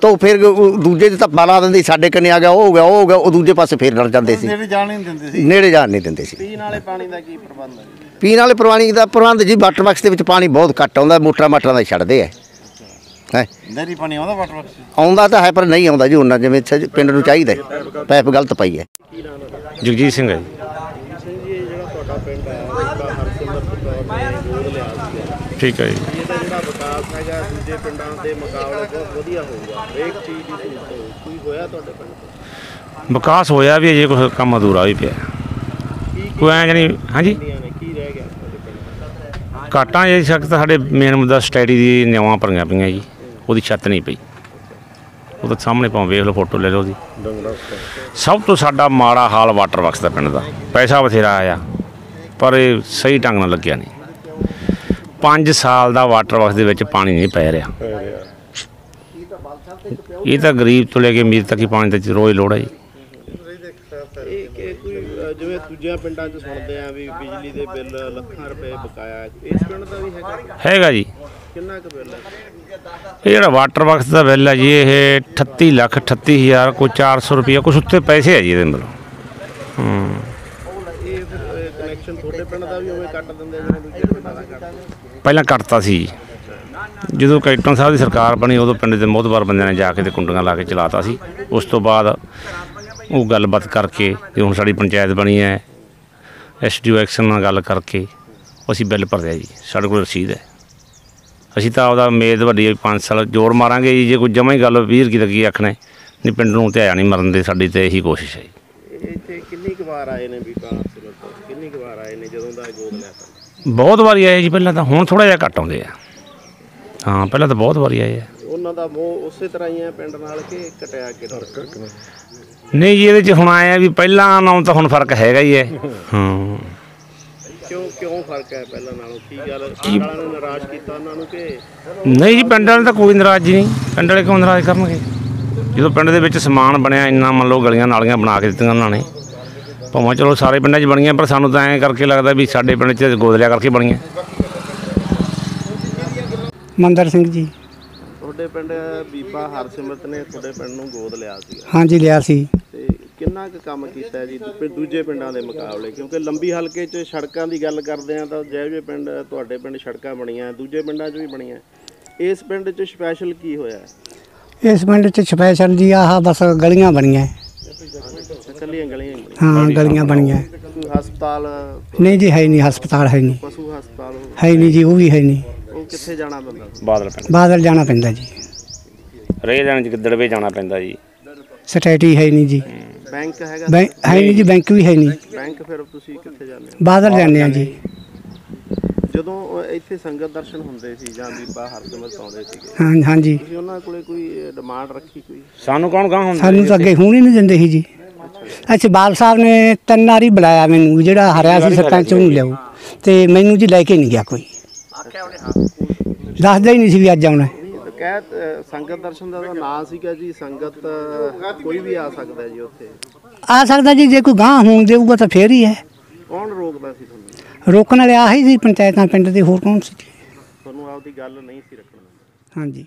ਤਾਂ ਉਹ ਫਿਰ ਉਹ ਦੂਜੇ ਦੇ ਤਾਂ ਪਾਲਾ ਦਿੰਦੇ ਸੀ, ਸਾਡੇ ਕੰਨੇ ਆ ਗਿਆ ਉਹ ਹੋ ਗਿਆ ਉਹ ਹੋ ਗਿਆ ਉਹ ਦੂਜੇ ਪਾਸੇ ਫੇਰ ਲੜ ਜਾਂਦੇ ਸੀ। ਨੇੜੇ ਜਾਣ ਹੀ ਨਹੀਂ ਦਿੰਦੇ ਸੀ? ਨੇੜੇ ਜਾਣ ਨਹੀਂ ਦਿੰਦੇ ਸੀ। ਪੀਣ ਵਾਲੇ ਪਾਣੀ ਦਾ ਕੀ ਪ੍ਰਬੰਧ ਹੈ? ਪੀਣ ਵਾਲੇ ਪਾਣੀ ਦਾ ਪ੍ਰਬੰਧ ਜੀ ਵਾਟਰ ਬਾਕਸ ਦੇ ਵਿੱਚ ਪਾਣੀ ਬਹੁਤ ਘੱਟ ਆਉਂਦਾ ਮੋਟਰਾਂ ਮਾਟਰਾਂ ਦਾ ਹੀ ਛੱਡਦੇ ਆ। ਹੈ। ਨਹਿਰੀ ਪਾਣੀ ਆਉਂਦਾ ਵਾਟਰ ਵਰਕਸ ਆਉਂਦਾ ਤਾਂ ਹੈ ਪਰ ਨਹੀਂ ਆਉਂਦਾ ਜੀ ਉਹਨਾਂ ਜਿਵੇਂ ਇੱਥੇ ਪਿੰਡ ਨੂੰ ਚਾਹੀਦਾ ਹੈ। ਪਾਈਪ ਗਲਤ ਪਈ ਹੈ। ਜਗਜੀਤ ਸਿੰਘ ਹੈ ਜੀ। ਹੈ ਠੀਕ ਹੈ ਜੀ। ਵਿਕਾਸ ਹੈਗਾ ਦੂਜੇ ਪਿੰਡਾਂ ਦੇ ਮੁਕਾਬਲੇ ਬਹੁਤ ਵਧੀਆ ਹੋਊਗਾ ਹਰੇਕ ਚੀਜ਼ ਦੀ ਸਹੂਲਤ ਹੋਊ ਕੋਈ ਹੋਇਆ ਤੁਹਾਡੇ ਪਿੰਡ ਤੋਂ ਵਿਕਾਸ ਹੋਇਆ ਵੀ ਅਜੇ ਕੁਝ ਕੰਮ ਅਧੂਰਾ ਵੀ ਪਿਆ। ਕੋਈ ਐ ਜਾਨੀ ਹਾਂਜੀ? ਕਾਟਾਂ ਇਹ ਸਖਤ ਸਾਡੇ ਮੇਨ ਮੁੱਦਾ ਸਟੈਡੀ ਦੀ ਨਿਆਵਾਂ ਭਰੀਆਂ ਪਈਆਂ ਜੀ। ਉਹਦੀ ਛੱਤ ਨਹੀਂ ਪਈ। ਉਹ ਤਾਂ ਸਾਹਮਣੇ ਭਾਵੇਂ ਵੇਖ ਲਓ ਫੋਟੋ ਲੈ ਲਓ ਉਹਦੀ। ਸਭ ਤੋਂ ਸਾਡਾ ਮਾੜਾ ਹਾਲ ਵਾਟਰ ਵਰਕਸ ਦਾ ਪਿੰਡ ਦਾ। ਪੈਸਾ ਬਥੇਰਾ ਆਇਆ, ਪਰ ਇਹ ਸਹੀ ਢੰਗ ਨਾਲ ਲੱਗਿਆ ਨਹੀਂ। 5 ਸਾਲ ਦਾ ਵਾਟਰ ਵਰਕਸ ਦੇ ਵਿੱਚ ਪਾਣੀ ਨਹੀਂ ਪੈ ਰਿਹਾ। ਇਹ ਤਾਂ ਗਰੀਬ ਤੋਂ ਲੈ ਕੇ ਅਮੀਰ ਤੱਕ ਹੀ ਪਾਣੀ ਦੀ ਰੋਜ਼ ਲੋੜ ਹੈ ਜੀ। ਜਿਵੇਂ ਦੂਜਿਆਂ ਪਿੰਡਾਂ 'ਚ ਸੁਣਦੇ ਆ ਵੀ ਬਿਜਲੀ ਦੇ ਬਿੱਲ ਲੱਖਾਂ ਰੁਪਏ ਬਕਾਇਆ ਇਸ ਪਿੰਡ ਦਾ ਵੀ ਹੈਗਾ ਹੈਗਾ ਜੀ। ਕਿੰਨਾ ਕੁ ਬਿੱਲ ਹੈ ਇਹ ਜਿਹੜਾ ਵਾਟਰ ਵਰਕਸ ਦਾ ਬਿੱਲ ਹੈ ਜੀ, ਇਹ 38 ਲੱਖ 38 ਹਜ਼ਾਰ, ਕੋਈ 400 ਰੁਪਏ ਕੁਛ ਉੱਤੇ ਪੈਸੇ ਹੈ ਜੀ ਇਹਦੇ ਅੰਦਰ। ਹੂੰ ਕੱਟ ਦਿੰਦੇ ਪਹਿਲਾਂ ਕੱਟਤਾ ਸੀ ਜੀ। ਜਦੋਂ ਕੈਪਟਨ ਸਾਹਿਬ ਦੀ ਸਰਕਾਰ ਬਣੀ, ਉਦੋਂ ਪਿੰਡ ਦੇ ਮੋਹਤਬਾਰ ਬੰਦਿਆਂ ਨੇ ਜਾ ਕੇ ਤੇ ਕੁੰਡੀਆਂ ਲਾ ਕੇ ਚਲਾਤਾ ਸੀ। ਉਸ ਤੋਂ ਬਾਅਦ ਉਹ ਗੱਲਬਾਤ ਕਰਕੇ ਤੇ ਹੁਣ ਸਾਡੀ ਪੰਚਾਇਤ ਬਣੀ ਹੈ ਐਸਡੀਓ ਐਕਸ਼ਨ ਨਾਲ ਗੱਲ ਕਰਕੇ ਅਸੀਂ ਬਿੱਲ ਭਰਦੇ ਜੀ, ਸਾਡੇ ਕੋਲ ਰਸੀਦ ਹੈ। ਅਸੀਂ ਤਾਂ ਉਹਦਾ ਉਮੀਦ ਵੱਡੀ 5 ਸਾਲ ਜ਼ੋਰ ਮਾਰਾਂਗੇ ਜੀ ਜੇ ਕੋਈ ਜਮਾਂ ਹੀ ਗੱਲ 20 ਕੀ ਕੀ ਆਖਣਾ। ਨਹੀਂ ਪਿੰਡ ਨੂੰ ਧਿਆਨ ਨਹੀਂ ਮਰਨ ਦੇ ਸਾਡੀ ਤੇ ਇਹੀ ਕੋਸ਼ਿਸ਼ ਹੈ ਇੱਥੇ ਕਿੰਨੀ ਕੁ ਵਾਰ ਆਏ ਨੇ ਬੀਬਾ ਹਰਸਿਮਰਤ ਕਿੰਨੀ ਕੁ ਵਾਰ ਆਏ ਨੇ ਜਦੋਂ ਦਾ ਇਹ ਗੋਦ ਲਿਆ ਤਾਂ ਬਹੁਤ ਵਾਰੀ ਆਏ ਜੀ ਪਹਿਲਾਂ ਤਾਂ ਹੁਣ ਥੋੜਾ ਜਿਹਾ ਘੱਟ ਆਉਂਦੇ ਆ। ਹਾਂ ਪਹਿਲਾਂ ਤਾਂ ਬਹੁਤ ਵਾਰੀ ਆਏ ਆ। ਉਹਨਾਂ ਦਾ ਮੋਹ ਉਸੇ ਤਰ੍ਹਾਂ ਹੀ ਹੈ ਪਿੰਡ ਨਾਲ ਕਿ ਕਟਿਆ ਕਿ ਨਹੀਂ ਜੀ ਇਹਦੇ ਚ ਹੁਣ ਆਇਆ ਵੀ ਪਹਿਲਾਂ ਨਾਲੋਂ ਤਾਂ ਹੁਣ ਫ਼ਰਕ ਹੈਗਾ ਹੀ ਹੈ। ਹਾਂ। ਕਿਉਂ ਕਿਉਂ ਫ਼ਰਕ ਹੈ ਪਹਿਲਾਂ ਨਾਲੋਂ? ਕੀ ਗੱਲ? ਪਿੰਡ ਵਾਲਿਆਂ ਨੇ ਨਾਰਾਜ਼ ਕੀਤਾ ਉਹਨਾਂ ਨੂੰ ਕਿ? ਨਹੀਂ ਜੀ ਪਿੰਡ ਵਾਲੇ ਤਾਂ ਕੋਈ ਨਾਰਾਜ਼ੀ ਨਹੀਂ। ਪਿੰਡ ਵਾਲੇ ਕਿਉਂ ਨਾਰਾਜ਼ ਕਰਨਗੇ? ਜਦੋਂ ਪਿੰਡ ਦੇ ਵਿੱਚ ਸਮਾਨ ਬਣਿਆ ਇੰਨਾ ਮੰਨ ਲਓ ਗਲੀਆਂ ਨਾਲੀਆਂ ਬਣਾ ਕੇ ਦਿੱਤੀਆਂ ਉਹਨਾਂ ਨੇ। ਭਾਵੇਂ ਚਲੋ ਸਾਰੇ ਪਿੰਡਾਂ 'ਚ ਬਣੀਆਂ ਪਰ ਸਾਨੂੰ ਤਾਂ ਐਂ ਕਰਕੇ ਲੱਗਦਾ ਵੀ ਸਾਡੇ ਪਿੰਡ 'ਚ ਗੋਦਲਿਆ ਕਰਕੇ ਬਣੀਆਂ। ਮੰਦਰ ਸਿੰਘ ਜੀ। ਤੁਹਾਡੇ ਪਿੰਡ ਬੀਬਾ ਹਰਸਿਮਰਤ ਨੇ ਤੁਹਾਡੇ ਪਿੰਡ ਨੂੰ ਗੋਦ ਲਿਆ ਸੀ। ਹਾਂਜੀ ਲਿਆ ਸੀ। ਕਿੰਨਾ ਕੁ ਕੰਮ ਕੀਤਾ ਜੀ ਦੂ- ਦੂਜੇ ਪਿੰਡਾਂ ਦੇ ਮੁਕਾਬਲੇ? ਕਿਉਂਕਿ ਲੰਬੀ ਹਲਕੇ 'ਚ ਸੜਕਾਂ ਦੀ ਗੱਲ ਕਰਦੇ ਆ ਤਾਂ ਜਿਹੋ ਜਿਹੇ ਪਿੰਡ ਤੁਹਾਡੇ ਪਿੰਡ ਸੜਕਾਂ ਬਣੀਆਂ ਦੂਜੇ ਪਿੰਡਾਂ 'ਚ ਵੀ ਬਣੀਆਂ। ਇਸ ਪਿੰਡ 'ਚ ਸਪੈਸ਼ਲ ਕੀ ਹੋਇਆ? ਇਸ ਪਿੰਡ 'ਚ ਸਪੈਸ਼ਲ ਜੀ ਆਹ ਬਸ ਗਲੀਆਂ ਬਣੀਆਂ। ਕੱਲੀਆਂ ਗਲੀਆਂ ਹੀ ਬਣੀਆਂ। ਹਾਂ ਗਲੀਆਂ ਬਣੀਆਂ। ਕੋਈ ਹਸਪਤਾਲ? ਨਹੀਂ ਜੀ ਹੈ ਨਹੀਂ ਹਸਪਤਾਲ ਹੈ ਨਹੀਂ। ਪਸ਼ੂ ਹਸਪਤਾਲ ਹੈ ਨਹੀਂ ਜੀ ਉਹ ਵੀ ਹੈ ਨਹੀਂ। ਉਹ ਕਿੱਥੇ ਜਾਣਾ ਪੈਂਦਾ? ਬਾਦਲ ਪਿੰਡ। ਬਾਦਲ ਜਾਣਾ ਪੈਂਦਾ ਜੀ। ਰੇ ਜਾਣ ਚ ਗਿੱਦੜਵੇ ਜਾਣਾ ਪੈਂਦਾ ਜੀ। ਸਟੇਟੀ ਹੈ ਨਹੀਂ ਜੀ। ਬੈਂਕ ਹੈਗਾ ਬੈਂਕ ਹੈ ਨਹੀਂ ਜੀ ਬੈਂਕ ਵੀ ਹੈ ਨਹੀਂ। ਬੈਂਕ ਫਿਰ ਤੁਸੀਂ ਕਿੱਥੇ ਜਾਂਦੇ ਹੋ? ਬਾਦਲ ਜਾਂਦੇ ਆ ਜੀ। ਜਦੋਂ ਇੱਥੇ ਸੰਗਤ ਦਰਸ਼ਨ ਹੁੰਦੇ ਸੀ ਜਾਂ ਬੀਬਾ ਹਰਸਿਮਰਤ ਆਉਂਦੇ ਸੀਗੇ ਹਾਂ ਹਾਂਜੀ ਤੁਸੀਂ ਉਹਨਾਂ ਕੋਲੇ ਕੋਈ ਡਿਮਾਂਡ ਰੱਖੀ ਕੋਈ? ਸਾਨੂੰ ਕੌਣ ਕਹਾਂ ਹੁੰਦਾ ਸਾਨੂੰ ਤਾਂ ਅੱਗੇ ਹੁਣ ਹੀ ਨਹੀਂ ਦਿੰਦੇ ਸੀ ਜੀ। ਅੱਛਾ ਬਾਲ ਸਾਹਿਬ ਨੇ ਤਿੰਨ ਵਾਰੀ ਬੁਲਾਇਆ ਮੈਨੂੰ ਜਿਹੜਾ ਹਰਿਆ ਸੀ ਸਰਪੰਚ ਨੂੰ ਲਿਆਓ। ਤੇ ਮੈਨੂੰ ਜੀ ਲੈ ਕੇ ਨਹੀਂ ਗਿਆ ਕੋਈ। ਦੱਸਦਾ ਹੀ ਨਹੀਂ ਸੀ ਵੀ ਅੱਜ ਆਉਣਾ। ਕਹਿ ਸੰਗਤ ਦਰਸ਼ਨ ਦਾ ਨਾਂ ਸੀਗਾ ਜੀ ਸੰਗਤ ਕੋਈ ਵੀ ਆ ਸਕਦਾ ਜੀ ਉੱਥੇ। ਆ ਸਕਦਾ ਜੀ ਜੇ ਕੋਈ ਗਾਂ ਹੋਣ ਦੇਊਗਾ ਤਾਂ ਫੇਰ ਹੀ ਹੈ। ਕੌਣ ਰੋਕਦਾ ਸੀ ਤੁਹਾਨੂੰ? ਰੋਕਣ ਵਾਲੇ ਆਹੀ ਸੀ ਪੰਚਾਇਤਾਂ ਪਿੰਡ ਦੇ ਹੋਰ ਕੌਣ ਸੀ? ਤੁਹਾਨੂੰ ਆਪਦੀ ਗੱਲ ਨਹੀਂ ਸੀ ਰੱਖਣ ਹਾਂਜੀ।